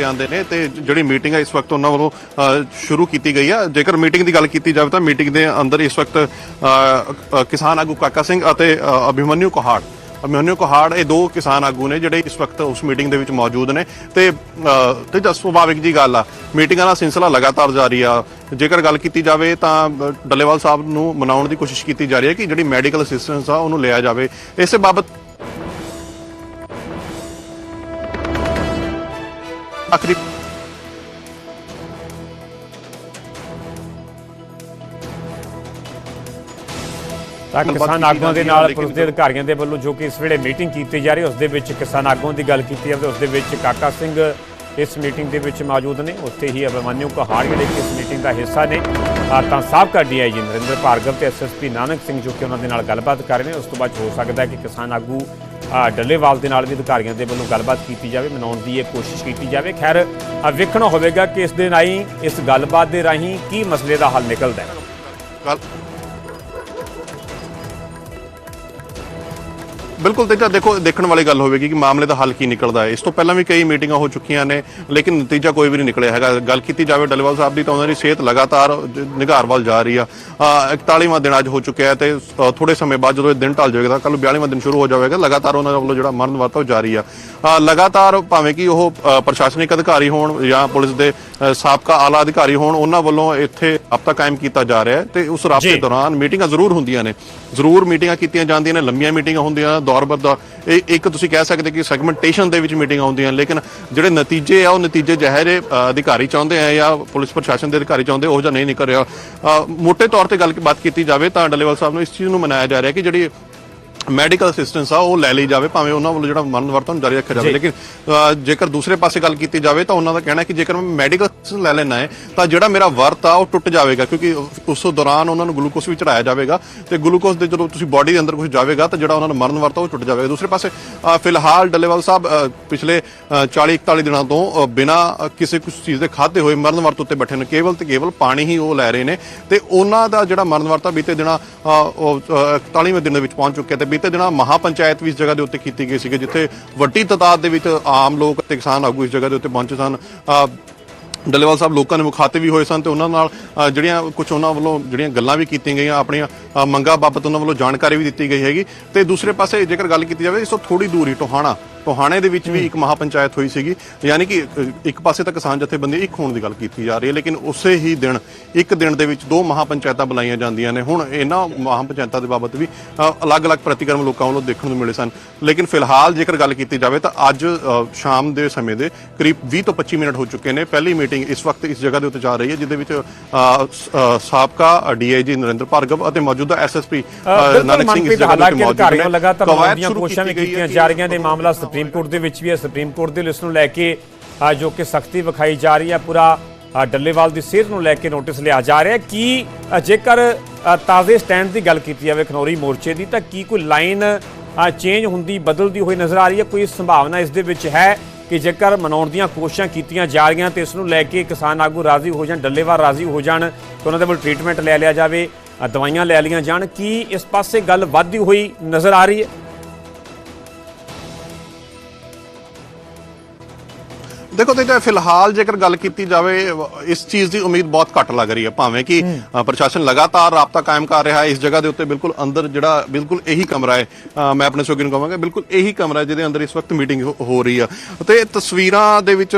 ਤੇ ਆਉਂਦੇ ਨੇ ਤੇ ਜਿਹੜੀ ਮੀਟਿੰਗ ਹੈ ਇਸ ਵਕਤ ਉਹਨਾਂ ਵੱਲੋਂ ਸ਼ੁਰੂ ਕੀਤੀ ਗਈ ਹੈ ਜੇਕਰ ਮੀਟਿੰਗ ਦੀ ਗੱਲ ਕੀਤੀ ਜਾਵੇ ਤਾਂ ਮੀਟਿੰਗ ਦੇ ਅੰਦਰ ਇਸ ਵਕਤ ਕਿਸਾਨ ਆਗੂ ਕਾਕਾ ਸਿੰਘ ਅਤੇ ਅਭਿਮਨਿਊ ਕੋਹਾੜ। ਅਭਿਮਨਿਊ ਕੋਹਾੜ ਇਹ ਦੋ ਕਿਸਾਨ ਆਗੂ ਨੇ ਜਿਹੜੇ ਇਸ ਵਕਤ ਉਸ ਮੀਟਿੰਗ ਦੇ ਵਿੱਚ ਮੌਜੂਦ ਨੇ ਤੇ ਤੇ ਜਸ ਸੁਭਾਵਿਕ ਜੀ ਗੱਲ ਆ। ਮੀਟਿੰਗਾਂ ਦਾ ਸਿਲਸਿਲਾ ਲਗਾਤਾਰ ਜਾਰੀ ਆ। ਜੇਕਰ ਗੱਲ ਕੀਤੀ ਜਾਵੇ ਤਾਂ ਡੱਲੇਵਾਲ ਸਾਹਿਬ ਨੂੰ ਮਨਾਉਣ ਦੀ ਕੋਸ਼ਿਸ਼ ਕੀਤੀ ਜਾ ਰਹੀ ਹੈ ਕਿ ਜਿਹੜੀ ਮੈਡੀਕਲ ਅਸਿਸਟੈਂਸ ਆ ਉਹਨੂੰ ਲਿਆ ਜਾਵੇ। ਇਸੇ ਬਾਬਤ ਆਖਰੀ ਤਾਂ ਕਿਸਾਨ ਆਗੂਆਂ ਦੇ ਨਾਲ ਪੁਲਿਸ ਦੇ ਅਧਿਕਾਰੀਆਂ ਦੇ ਵੱਲੋਂ ਜੋ ਕਿ ਇਸ ਵੇਲੇ ਮੀਟਿੰਗ ਕੀਤੀ ਜਾ ਰਹੀ ਉਸ ਦੇ ਵਿੱਚ ਕਿਸਾਨ ਆਗੂਆਂ ਦੀ ਗੱਲ ਕੀਤੀ ਜਾਵੇ ਉਸ ਦੇ ਵਿੱਚ ਕਾਕਾ ਸਿੰਘ ਇਸ ਮੀਟਿੰਗ ਦੇ ਵਿੱਚ ਮੌਜੂਦ ਨੇ। ਉੱਥੇ ਹੀ ਅਭਿਮਨਿਊ ਕਹਾੜ ਜਿਹੜੇ ਕਿ ਇਸ ਮੀਟਿੰਗ ਦਾ ਹਿੱਸਾ ਨੇ। ਤਾਂ ਸਾਬਕਾ ਡੀਆਈਜੀ ਨਰਿੰਦਰ ਭਾਰਗਵ ਤੇ ਐਸਐਸਪੀ ਨਾਨਕ ਸਿੰਘ ਜੋ ਕਿ ਉਹਨਾਂ ਦੇ ਨਾਲ ਗੱਲਬਾਤ ਕਰ ਰਹੇ ਨੇ। ਉਸ ਤੋਂ ਬਾਅਦ ਹੋ ਸਕਦਾ ਹੈ ਕਿ ਕਿਸਾਨ ਆਗੂ ਡੱਲੇਵਾਲ ਦੇ ਨਾਲ ਵੀ ਅਧਿਕਾਰੀਆਂ ਦੇ ਵੱਲੋਂ ਗੱਲਬਾਤ ਕੀਤੀ ਜਾਵੇ, ਮਨਾਉਣ ਦੀ ਇਹ ਕੋਸ਼ਿਸ਼ ਕੀਤੀ ਜਾਵੇ। ਖੈਰ ਵੇਖਣਾ ਹੋਵੇਗਾ ਕਿ ਇਸ ਦੇ ਰਾਹੀਂ ਇਸ ਗੱਲਬਾਤ ਦੇ ਰਾਹੀਂ ਕੀ ਮਸਲੇ ਦਾ ਹੱਲ ਨਿਕਲਦਾ ਹੈ। ਬਿਲਕੁਲ ਤੇ ਦੇਖੋ ਦੇਖਣ ਵਾਲੀ ਗੱਲ ਹੋਵੇਗੀ ਕਿ ਮਾਮਲੇ ਦਾ ਹੱਲ ਕੀ ਨਿਕਲਦਾ ਹੈ। ਇਸ ਤੋਂ ਪਹਿਲਾਂ ਵੀ ਕਈ ਮੀਟਿੰਗਾਂ ਹੋ ਚੁੱਕੀਆਂ ਨੇ ਲੇਕਿਨ ਨਤੀਜਾ ਕੋਈ ਵੀ ਨਹੀਂ ਨਿਕਲਿਆ ਹੈਗਾ। ਗੱਲ ਕੀਤੀ ਜਾਵੇ ਡੱਲੇਵਾਲ ਸਾਹਿਬ ਦੀ ਤਾਂ ਉਹਨਾਂ ਦੀ ਸਿਹਤ ਲਗਾਤਾਰ ਨਿਘਾਰ ਵੱਲ ਜਾ ਰਹੀ ਆ। ਅ, 41ਵਾਂ ਦਿਨ ਅੱਜ ਹੋ ਚੁੱਕਿਆ ਹੈ ਤੇ ਥੋੜੇ ਸਮੇਂ ਬਾਅਦ ਜਦੋਂ ਇਹ ਦਿਨ ਢਲ ਜਾਵੇਗਾ ਕੱਲ 42ਵਾਂ ਦਿਨ ਸ਼ੁਰੂ ਹੋ ਜਾਵੇਗਾ ਲਗਾਤਾਰ ਉਹਨਾਂ ਵੱਲੋਂ ਜਿਹੜਾ ਮਰਨ ਵਰਤਾ ਉਹ ਜਾਰੀ ਆ। ਲਗਾਤਾਰ ਭਾਵੇਂ ਕਿ ਉਹ ਪ੍ਰਸ਼ਾਸਨਿਕ ਅਧਿਕਾਰੀ ਹੋਣ ਜਾਂ ਪੁਲਿਸ ਦੇ ਸਾਬਕਾ ਆਲਾ ਅਧਿਕਾਰੀ ਹੋਣ ਉਹਨਾਂ ਵੱਲੋਂ ਇੱਥੇ ਰਾਬਤਾ ਕਾਇਮ ਕੀਤਾ ਜਾ ਰਿਹਾ ਹੈ ਤੇ ਉਸ ਰਾਬਤੇ। ਦੌਰਾਨ ਮੀਟਿੰਗਾਂ ਜ਼ਰੂਰ ਹੁੰਦੀਆਂ ਨੇ। ਜ਼ਰੂਰ ਮੀਟਿੰਗਾਂ ਕੀਤੀਆਂ ਜਾਂਦੀਆਂ ਨੇ ਲੰਮੀਆਂ ਮੀਟਿੰਗਾਂ ਹੁੰਦੀਆਂ ਨੇ ਦੌਰ ਬਰ ਇਹ ਇੱਕ ਤੁਸੀਂ ਕਹਿ ਸਕਦੇ ਕਿ ਸੈਗਮੈਂਟੇਸ਼ਨ ਦੇ ਵਿੱਚ ਮੀਟਿੰਗਾਂ ਹੁੰਦੀਆਂ ਨੇ ਲੇਕਿਨ ਜਿਹੜੇ ਨਤੀਜੇ ਆ ਉਹ ਨਤੀਜੇ ਜਿਹੇ ਅਧਿਕਾਰੀ ਚਾਹੁੰਦੇ ਆ ਜਾਂ ਪੁਲਿਸ ਪ੍ਰਸ਼ਾਸਨ ਦੇ ਅਧਿਕਾਰੀ ਚਾਹੁੰਦੇ ਉਹ ਜਿਹਾ ਨਹੀਂ ਨਿਕਲ ਰਿਹਾ। ਅ, ਮੋٹے ਤੌਰ ਤੇ ਗੱਲ ਬਾਤ ਕੀਤੀ ਜਾਵੇ ਤਾਂ ਡੱਲੇਵਾਲ ਸਾਹਿਬ ਨੂੰ ਇਸ ਚੀਜ਼ ਨੂੰ ਮਨਾਇਆ ਜਾ ਰਿਹਾ ਕਿ ਜਿਹੜੀ ਮੈਡੀਕਲ ਅਸਿਸਟੈਂਸ ਆ ਉਹ ਲੈ ਲਈ ਜਾਵੇ ਭਾਵੇਂ ਉਹਨਾਂ ਵੱਲੋਂ ਜਿਹੜਾ ਮਰਨ ਵਰਤਨ ਜਾਰੀ ਰੱਖਿਆ ਜਾਵੇ। ਲੇਕਿਨ ਅ, ਜੇਕਰ ਦੂਸਰੇ ਪਾਸੇ ਗੱਲ ਕੀਤੀ ਜਾਵੇ ਤਾਂ ਉਹਨਾਂ ਦਾ ਕਹਿਣਾ ਹੈ ਕਿ ਜੇਕਰ ਮੈਂ ਮੈਡੀਕਲ ਅਸਿਸਟੈਂਸ ਲੈ ਲੈਣਾ ਹੈ ਤਾਂ ਜਿਹੜਾ ਮੇਰਾ ਵਰਤ ਆ ਉਹ ਟੁੱਟ ਜਾਵੇਗਾ ਕਿਉਂਕਿ ਉਸ ਦੌਰਾਨ ਉਹਨਾਂ ਨੂੰ ਗਲੂਕੋਸ ਵੀ ਚੜਾਇਆ ਜਾਵੇਗਾ ਤੇ ਗਲੂਕੋਸ ਦੇ ਜਦੋਂ ਤੁਸੀਂ ਬਾਡੀ ਦੇ ਅੰਦਰ ਕੁਝ ਜਾਵੇਗਾ ਤਾਂ ਜਿਹੜਾ ਉਹਨਾਂ ਨੂੰ ਮਰਨ ਵਰਤ ਆ ਉਹ ਟੁੱਟ ਜਾਵੇਗਾ। ਦੂਸਰੇ ਪਾਸੇ ਅ, ਫਿਲਹਾਲ ਡੱਲੇਵਾਲ ਸਾਹਿਬ ਅ, ਪਿਛਲੇ 40 41 ਦਿਨਾਂ ਤੋਂ ਅ, ਬਿਨਾਂ ਅ, ਕਿਸੇ ਕੁਝ ਚੀਜ਼ ਦੇ ਖਾਦੇ ਹੋਏ ਮਰਨ ਵਰਤ ਉੱਤੇ ਬੈਠੇ ਨੇ। ਕੇਵਲ ਤੇ ਕੇਵਲ ਪਾਣੀ ਹੀ ਉਹ ਲੈ ਰਹੇ ਨੇ ਤੇ ਉਹਨਾਂ ਦਾ ਜਿਹੜਾ ਮਰਨ ਵਰਤ ਆ ਬੀਤੇ ਦਿਨਾਂ ਅ, ਉਹ 41ਵੇਂ ਦਿਨ ਦੇ ਵਿੱਚ ਪਹੁੰਚ ਚੁੱਕਿਆ ਤੇ ਬੀਤੇ ਦਿਨਾਂ ਮਹਾਪੰਚਾਇਤ ਵੀ ਇਸ ਜਗ੍ਹਾ ਦੇ ਉੱਤੇ ਕੀਤੀ ਗਈ ਸੀਗੀ ਜਿੱਥੇ ਵੱਡੀ ਤਾਦਾਦ ਦੇ ਵਿੱਚ ਆਮ ਲੋਕ ਤੇ ਕਿਸਾਨ ਆਗੂ ਇਸ ਜਗ੍ਹਾ ਦੇ ਉੱਤੇ ਪਹੁੰਚੇ ਸਨ। ਅ, ਡੱਲੇਵਾਲ ਸਾਹਿਬ ਲੋਕਾਂ ਦੇ ਮੁਖਾਤਿਬ ਵੀ ਹੋਏ ਸਨ ਤੇ ਉਹਨਾਂ ਨਾਲ ਜਿਹੜੀਆਂ ਕੁਝ ਉਹਨਾਂ ਵੱਲੋਂ ਜਿਹੜੀਆਂ ਗੱਲਾਂ ਵੀ ਕੀਤੀਆਂ ਗਈਆਂ ਆਪਣੀਆਂ ਮੰਗਾਂ ਬਾਬਤ ਉਹਨਾਂ ਵੱਲੋਂ ਜਾਣਕਾਰੀ ਵੀ ਦਿੱਤੀ ਗਈ ਹੈਗੀ। ਤੇ ਦੂਸਰੇ ਪਾਸੇ ਜੇਕਰ ਗੱਲ ਕੀਤੀ ਜਾਵੇ ਇਸ ਤੋਂ ਥੋੜੀ ਦੂਰੀ ਟੋਹਾਣਾ ਟੋਹਾਣੇ ਦੇ ਵਿੱਚ ਵੀ ਇੱਕ ਮਹਾਪੰਚਾਇਤ ਹੋਈ ਸੀਗੀ ਯਾਨੀ ਕਿ ਇੱਕ ਪਾਸੇ ਤਾਂ ਕਿਸਾਨ ਜਥੇਬੰਦੀ ਇੱਕ ਹੋਣ ਦੀ ਗੱਲ ਕੀਤੀ ਜਾ ਰਹੀ ਹੈ ਲੇਕਿਨ ਉਸੇ ਹੀ ਦਿਨ ਇੱਕ ਦਿਨ ਦੇ ਵਿੱਚ ਦੋ ਮਹਾਪੰਚਾਇਤਾਂ ਬੁਲਾਈਆਂ ਜਾਂਦੀਆਂ ਨੇ। ਹੁਣ ਇਹਨਾਂ ਮਹਾਪੰਚਾਇਤਾਂ ਦੇ ਬਾਬਤ ਵੀ ਅਲੱਗ-ਅਲੱਗ ਪ੍ਰਤੀਕਰਮ ਲੋਕਾਂ ਵੱਲੋਂ ਦੇਖਣ ਨੂੰ ਮਿਲੇ ਸਨ। ਲੇਕਿਨ ਫਿਲਹਾਲ ਜੇਕਰ ਗੱਲ ਕੀਤੀ ਜਾਵੇ ਤਾਂ ਅੱਜ ਸ਼ਾਮ ਦੇ ਸਮੇਂ ਦੇ ਕਰੀਬ 20 ਤੋਂ 25 ਮਿੰਟ ਹੋ ਚੁੱਕੇ ਨੇ। ਪਹਿਲੀ ਮੀਟਿੰਗ ਇਸ ਵਕਤ ਇਸ ਜਗ੍ਹਾ ਦੇ ਉੱਤੇ ਚੱਲ ਰਹੀ ਹੈ ਜਿਹਦੇ ਵਿੱਚ ਸਾਬਕਾ ਡੀਆਈਜੀ ਨਰਿੰਦਰ ਭਾਰਗਵ ਅਤੇ ਮੌਜੂਦਾ ਐਸਐਸਪੀ ਨਾਨਕ ਸਿੰਘ ਇਸ ਜਗ੍ਹਾ ਦੇ ਉੱਤੇ ਮੌਜੂਦ ਨੇ। ਲਗਾਤਾਰ ਦੀਆਂ ਕੋਸ਼ਿਸ਼ਾਂ ਵੀ ਕੀਤੀਆਂ ਜਾ ਰਹੀਆਂ ਨੇ। ਮਾਮਲਾ ਸੁਪਰੀਮ ਕੋਰਟ ਦੇ ਵਿੱਚ ਵੀ ਹੈ। ਸੁਪਰੀਮ ਕੋਰਟ ਦੇ ਲਿਸਟ ਨੂੰ ਲੈ ਕੇ ਜੋ ਕਿ ਸਖਤੀ ਵਿਖਾਈ ਜਾ ਰਹੀ ਹੈ। ਪੂਰਾ ਡੱਲੇਵਾਲ ਦੀ ਸਿਹਤ ਨੂੰ ਲੈ ਕੇ ਨੋਟਿਸ ਲਿਆ ਜਾ ਰਿਹਾ ਹੈ। ਕਿ ਜੇਕਰ ਤਾਜ਼ੇ ਸਟੈਂਡ ਦੀ ਗੱਲ ਕੀਤੀ ਜਾਵੇ ਖਨੌਰੀ ਮੋਰਚੇ ਦੀ ਤਾਂ ਕੀ ਕੋਈ ਲਾਈਨ ਚੇਂਜ ਹੁੰਦੀ ਬਦਲਦੀ ਹੋਈ ਨਜ਼ਰ ਆ ਰਹੀ ਹੈ? ਕੋਈ ਸੰਭਾਵਨਾ ਇਸ ਦੇ ਵਿੱਚ ਹੈ? ਕਿ ਜੇਕਰ ਮਨਾਉਣ ਦੀਆਂ ਕੋਸ਼ਿਸ਼ਾਂ ਕੀਤੀਆਂ ਜਾ ਰਹੀਆਂ ਤੇ ਇਸ ਨੂੰ ਲੈ ਕੇ ਕਿਸਾਨ ਆਗੂ ਰਾਜ਼ੀ ਹੋ ਜਾਣ ਡੱਲੇਵਾਰ ਰਾਜ਼ੀ ਹੋ ਜਾਣ, ਤੇ ਉਹਨਾਂ ਦੇ ਵੱਲ ਟ੍ਰੀਟਮੈਂਟ ਲੈ ਲਿਆ ਜਾਵੇ ਦਵਾਈਆਂ ਲੈ ਲਈਆਂ ਜਾਣ, ਕੀ ਇਸ ਪਾਸੇ ਗੱਲ ਵੱਧਦੀ ਹੋਈ ਨਜ਼ਰ ਆ ਰਹੀ ਹੈ? ਦੇਖੋ ਤੇ ਫਿਲਹਾਲ ਜੇਕਰ ਗੱਲ ਕੀਤੀ ਜਾਵੇ ਇਸ ਚੀਜ਼ ਦੀ ਉਮੀਦ ਬਹੁਤ ਘੱਟ ਲੱਗ ਰਹੀ ਹੈ ਭਾਵੇਂ ਕਿ ਪ੍ਰਸ਼ਾਸਨ ਲਗਾਤਾਰ ਰਾਬਤਾ ਕਾਇਮ ਕਰ ਰਿਹਾ ਹੈ ਇਸ ਜਗ੍ਹਾ ਦੇ ਉੱਤੇ ਬਿਲਕੁਲ ਅੰਦਰ ਜਿਹੜਾ ਬਿਲਕੁਲ ਇਹੀ ਕਮਰਾ ਹੈ ਮੈਂ ਆਪਣੇ ਸੋਗੀ ਨੂੰ ਕਹਾਂਗਾ ਬਿਲਕੁਲ ਇਹੀ ਕਮਰਾ ਜਿਹਦੇ ਅੰਦਰ ਇਸ ਵਕਤ ਮੀਟਿੰਗ ਹੋ- ਰਹੀ ਆ। ਤੇ ਤਸਵੀਰਾਂ ਦੇ ਵਿੱਚ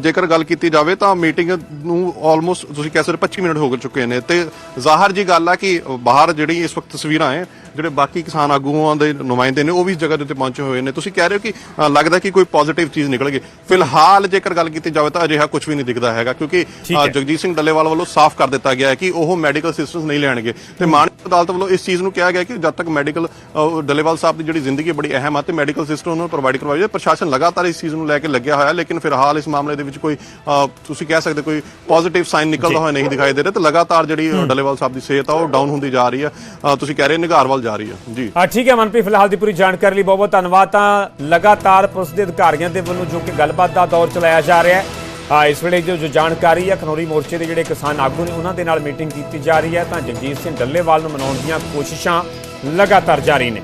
ਜੇਕਰ ਗੱਲ ਕੀਤੀ ਜਾਵੇ ਤਾਂ ਮੀਟਿੰਗ ਨੂੰ ਆਲਮੋਸਟ ਤੁਸੀਂ ਕਹਿ ਸਕਦੇ ਹੋ 25 ਮਿੰਟ ਹੋ ਚੁੱਕੇ ਨੇ। ਤੇ ਜ਼ਾਹਰ ਜੀ ਗੱਲ ਆ ਕਿ ਬਾਹਰ ਜਿਹੜੀ ਇਸ ਵਕਤ ਤਸਵੀਰਾਂ ਹੈ ਜਿਹੜੇ ਬਾਕੀ ਕਿਸਾਨ ਆਗੂਆਂ ਦੇ ਨੁਮਾਇੰਦੇ ਨੇ ਉਹ ਵੀ ਇਸ ਜਗ੍ਹਾ ਦੇ ਉੱਤੇ ਪਹੁੰਚੇ ਹੋਏ ਨੇ। ਤੁਸੀਂ ਕਹਿ ਰਹੇ ਹੋ ਕਿ ਅ, ਲੱਗਦਾ ਕਿ ਕੋਈ ਪੋਜ਼ਿਟਿਵ ਚੀਜ਼ ਨਿਕਲ ਗਈ। ਫਿਲਹਾਲ ਜੇਕਰ ਗੱਲ ਕੀਤੀ ਜਾਵੇ ਤਾਂ ਅਜਿਹਾ ਕੁਝ ਵੀ ਨਹੀਂ ਦਿਖਦਾ ਹੈਗਾ ਕਿਉਂਕਿ ਠੀਕ ਅ, ਹੈ। ਜਗਜੀਤ ਸਿੰਘ ਡੱਲੇਵਾਲ ਵੱਲੋਂ ਸਾਫ਼ ਕਰ ਦਿੱਤਾ ਗਿਆ ਹੈ ਕਿ ਉਹ ਮੈਡੀਕਲ ਅਸਿਸਟੈਂਸ ਨਹੀਂ ਲੈਣਗੇ। ਤੇ ਮਾਨਯੋਗ ਅਦਾਲਤ ਵੱਲੋਂ ਇਸ ਚੀਜ਼ ਨੂੰ ਕਿਹਾ ਗਿਆ ਕਿ ਜਦ ਤੱਕ ਮੈਡੀਕਲ ਡੱਲੇਵਾਲ ਸਾਹਿਬ ਦੀ ਜਿਹੜੀ ਜ਼ਿੰਦਗੀ ਬੜੀ ਅਹਿਮ ਆ ਤੇ ਮੈਡੀਕਲ ਸਿਸਟਮ ਨੂੰ ਪ੍ਰੋਵਾਈਡ ਕਰਵਾਈ ਜਾਏ ਪ੍ਰਸ਼ਾਸਨ ਲਗਾਤਾਰ ਇਸ ਚੀਜ਼ ਨੂੰ ਲੈ ਕੇ ਲੱਗਿਆ ਹੋਇਆ ਹੈ, ਲੇਕਿਨ ਫਿਲਹਾਲ ਇਸ ਮਾਮਲੇ ਦੇ ਵਿੱਚ ਕੋਈ ਅ, ਤੁਸੀਂ ਕਹਿ ਸਕਦੇ ਕੋਈ ਪੋਜ਼ਿਟਿਵ ਸਾਈਨ ਨਿਕਲਦਾ ਹੋਇਆ ਨਹੀਂ ਦਿਖਾਈ ਦੇ ਰਿਹਾ। ਤੇ ਲਗਾਤਾਰ ਜਿਹੜੀ ਅ, ਡੱਲੇਵਾਲ ਸਾਹਿਬ ਦੀ ਸਿਹਤ ਆ ਉਹ ਡਾਊਨ ਹੁੰਦੀ ਜਾ ਰਹੀ ਹੈ। ਅ, ਤੁਸੀਂ ਕਹਿ ਰਹੇ ਨਿਗਾਰ ਵੱਲ ਜਾ ਰਹੀ ਹੈ, ਜੀ। ਆ ਠੀਕ ਹੈ ਮਨਪ੍ਰੀਤ, ਫਿਲਹਾਲ ਦੀ ਪੂਰੀ ਜਾਣਕਾਰੀ ਲਈ ਬਹੁਤ ਬਹੁਤ ਧੰਨਵਾਦ। ਤਾਂ ਲਗਾਤਾਰ ਪੁਲਿਸ ਦੇ ਅਧਿਕਾਰੀਆਂ ਦੇ ਵੱਲੋਂ ਜੋ ਕਿ ਗੱਲਬਾਤ ਦਾ ਦੌਰ ਚਲਾਇਆ ਜਾ ਰਿਹਾ ਹੈ ਆ ਇਸ ਵੇਲੇ ਜੋ ਜੋ ਜਾਣਕਾਰੀ ਹੈ, ਖਨੌਰੀ ਮੋਰਚੇ ਦੇ ਜਿਹੜੇ ਕਿਸਾਨ ਆਗੂ ਨੇ, ਉਹਨਾਂ ਦੇ ਨਾਲ ਮੀਟਿੰਗ ਕੀਤੀ ਜਾ ਰਹੀ ਹੈ। ਤਾਂ ਜਗਜੀਤ ਸਿੰਘ ਡੱਲੇਵਾਲ ਨੂੰ ਮਨਾਉਣ ਦੀਆਂ ਕੋਸ਼ਿਸ਼ਾਂ ਲਗਾਤਾਰ ਜਾਰੀ ਨੇ।